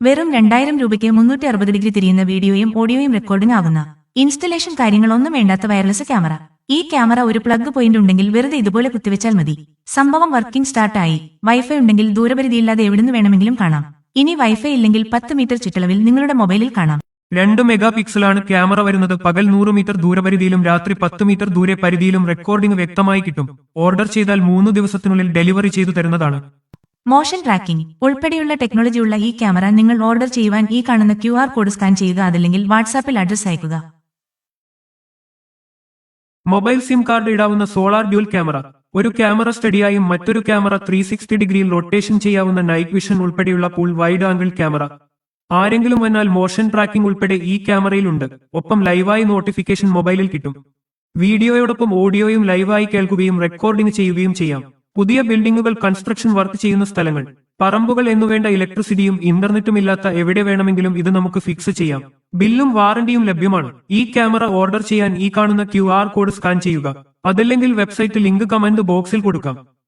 വെറും രണ്ടായിരം രൂപയ്ക്ക് മുന്നൂറ്റി അറുപത് ഡിഗ്രി തിരിയുന്ന വീഡിയോയും ഓഡിയോയും റെക്കോർഡിംഗ് ആകുന്ന ഇൻസ്റ്റലേഷൻ കാര്യങ്ങളൊന്നും വേണ്ടാത്ത വയർലെസ് ക്യാമറ. ഈ ക്യാമറ ഒരു പ്ലഗ് പോയിന്റ് ഉണ്ടെങ്കിൽ വെറുതെ ഇതുപോലെ കുത്തിവെച്ചാൽ മതി. സംഭവം വർക്കിംഗ് സ്റ്റാർട്ടായി വൈഫൈ ഉണ്ടെങ്കിൽ ദൂരപരിധിയില്ലാതെ എവിടുന്ന് വേണമെങ്കിലും കാണാം. ഇനി വൈഫൈ ഇല്ലെങ്കിൽ പത്ത് മീറ്റർ ചുറ്റളവിൽ നിങ്ങളുടെ മൊബൈലിൽ കാണാം. രണ്ട് മെഗാ പിക്സലാണ് ക്യാമറ വരുന്നത്. പകൽ നൂറ് മീറ്റർ ദൂരപരിധിയിലും രാത്രി പത്ത് മീറ്റർ ദൂരെ പരിധിയിലും റെക്കോർഡിംഗ് വ്യക്തമായി കിട്ടും. ഓർഡർ ചെയ്താൽ മൂന്ന് ദിവസത്തിനുള്ളിൽ ഡെലിവറി ചെയ്തു തരുന്നതാണ്. മോഷൻ ട്രാക്കിംഗ് ഉൾപ്പെടെയുള്ള ടെക്നോളജിയുള്ള ഈ ക്യാമറ നിങ്ങൾ ഓർഡർ ചെയ്യുവാൻ ഈ കാണുന്ന ക്യു കോഡ് സ്കാൻ ചെയ്യുക അതല്ലെങ്കിൽ വാട്സാപ്പിൽ അഡ്രസ് അയക്കുക. മൊബൈൽ സിം കാർഡ് ഇടാവുന്ന സോളാർ ഡ്യൂൽ ക്യാമറ. ഒരു ക്യാമറ സ്റ്റഡിയായും മറ്റൊരു ക്യാമറ ത്രീ ഡിഗ്രി ഡിഗ്രിയിൽ റൊട്ടേഷൻ ചെയ്യാവുന്ന നൈറ്റ് വിഷൻ ഉൾപ്പെടെയുള്ള പൂൾ വൈഡ് ആംഗിൾ ക്യാമറ. ആരെങ്കിലും വന്നാൽ മോഷൻ ട്രാക്കിംഗ് ഉൾപ്പെടെ ഈ ക്യാമറയിലുണ്ട് ഒപ്പം ലൈവായി നോട്ടിഫിക്കേഷൻ മൊബൈലിൽ കിട്ടും. വീഡിയോയോടൊപ്പം ഓഡിയോയും ലൈവായി കേൾക്കുകയും റെക്കോർഡിംഗ് ചെയ്യുകയും ചെയ്യാം. പുതിയ ബിൽഡിംഗുകൾ കൺസ്ട്രക്ഷൻ വർക്ക് ചെയ്യുന്ന സ്ഥലങ്ങൾ. പറമ്പുകൾ എന്നുവേണ്ട ഇലക്ട്രിസിറ്റിയും ഇന്റർനെറ്റും ഇല്ലാത്ത എവിടെ വേണമെങ്കിലും ഇത് നമുക്ക് ഫിക്സ് ചെയ്യാം. ബില്ലും വാറണ്ടിയും ലഭ്യമാണ്. ഈ ക്യാമറ ഓർഡർ ചെയ്യാൻ ഈ കാണുന്ന ക്യു കോഡ് സ്കാൻ ചെയ്യുക. അതല്ലെങ്കിൽ വെബ്സൈറ്റ് ലിങ്ക് കമന്റ് ബോക്സിൽ കൊടുക്കാം.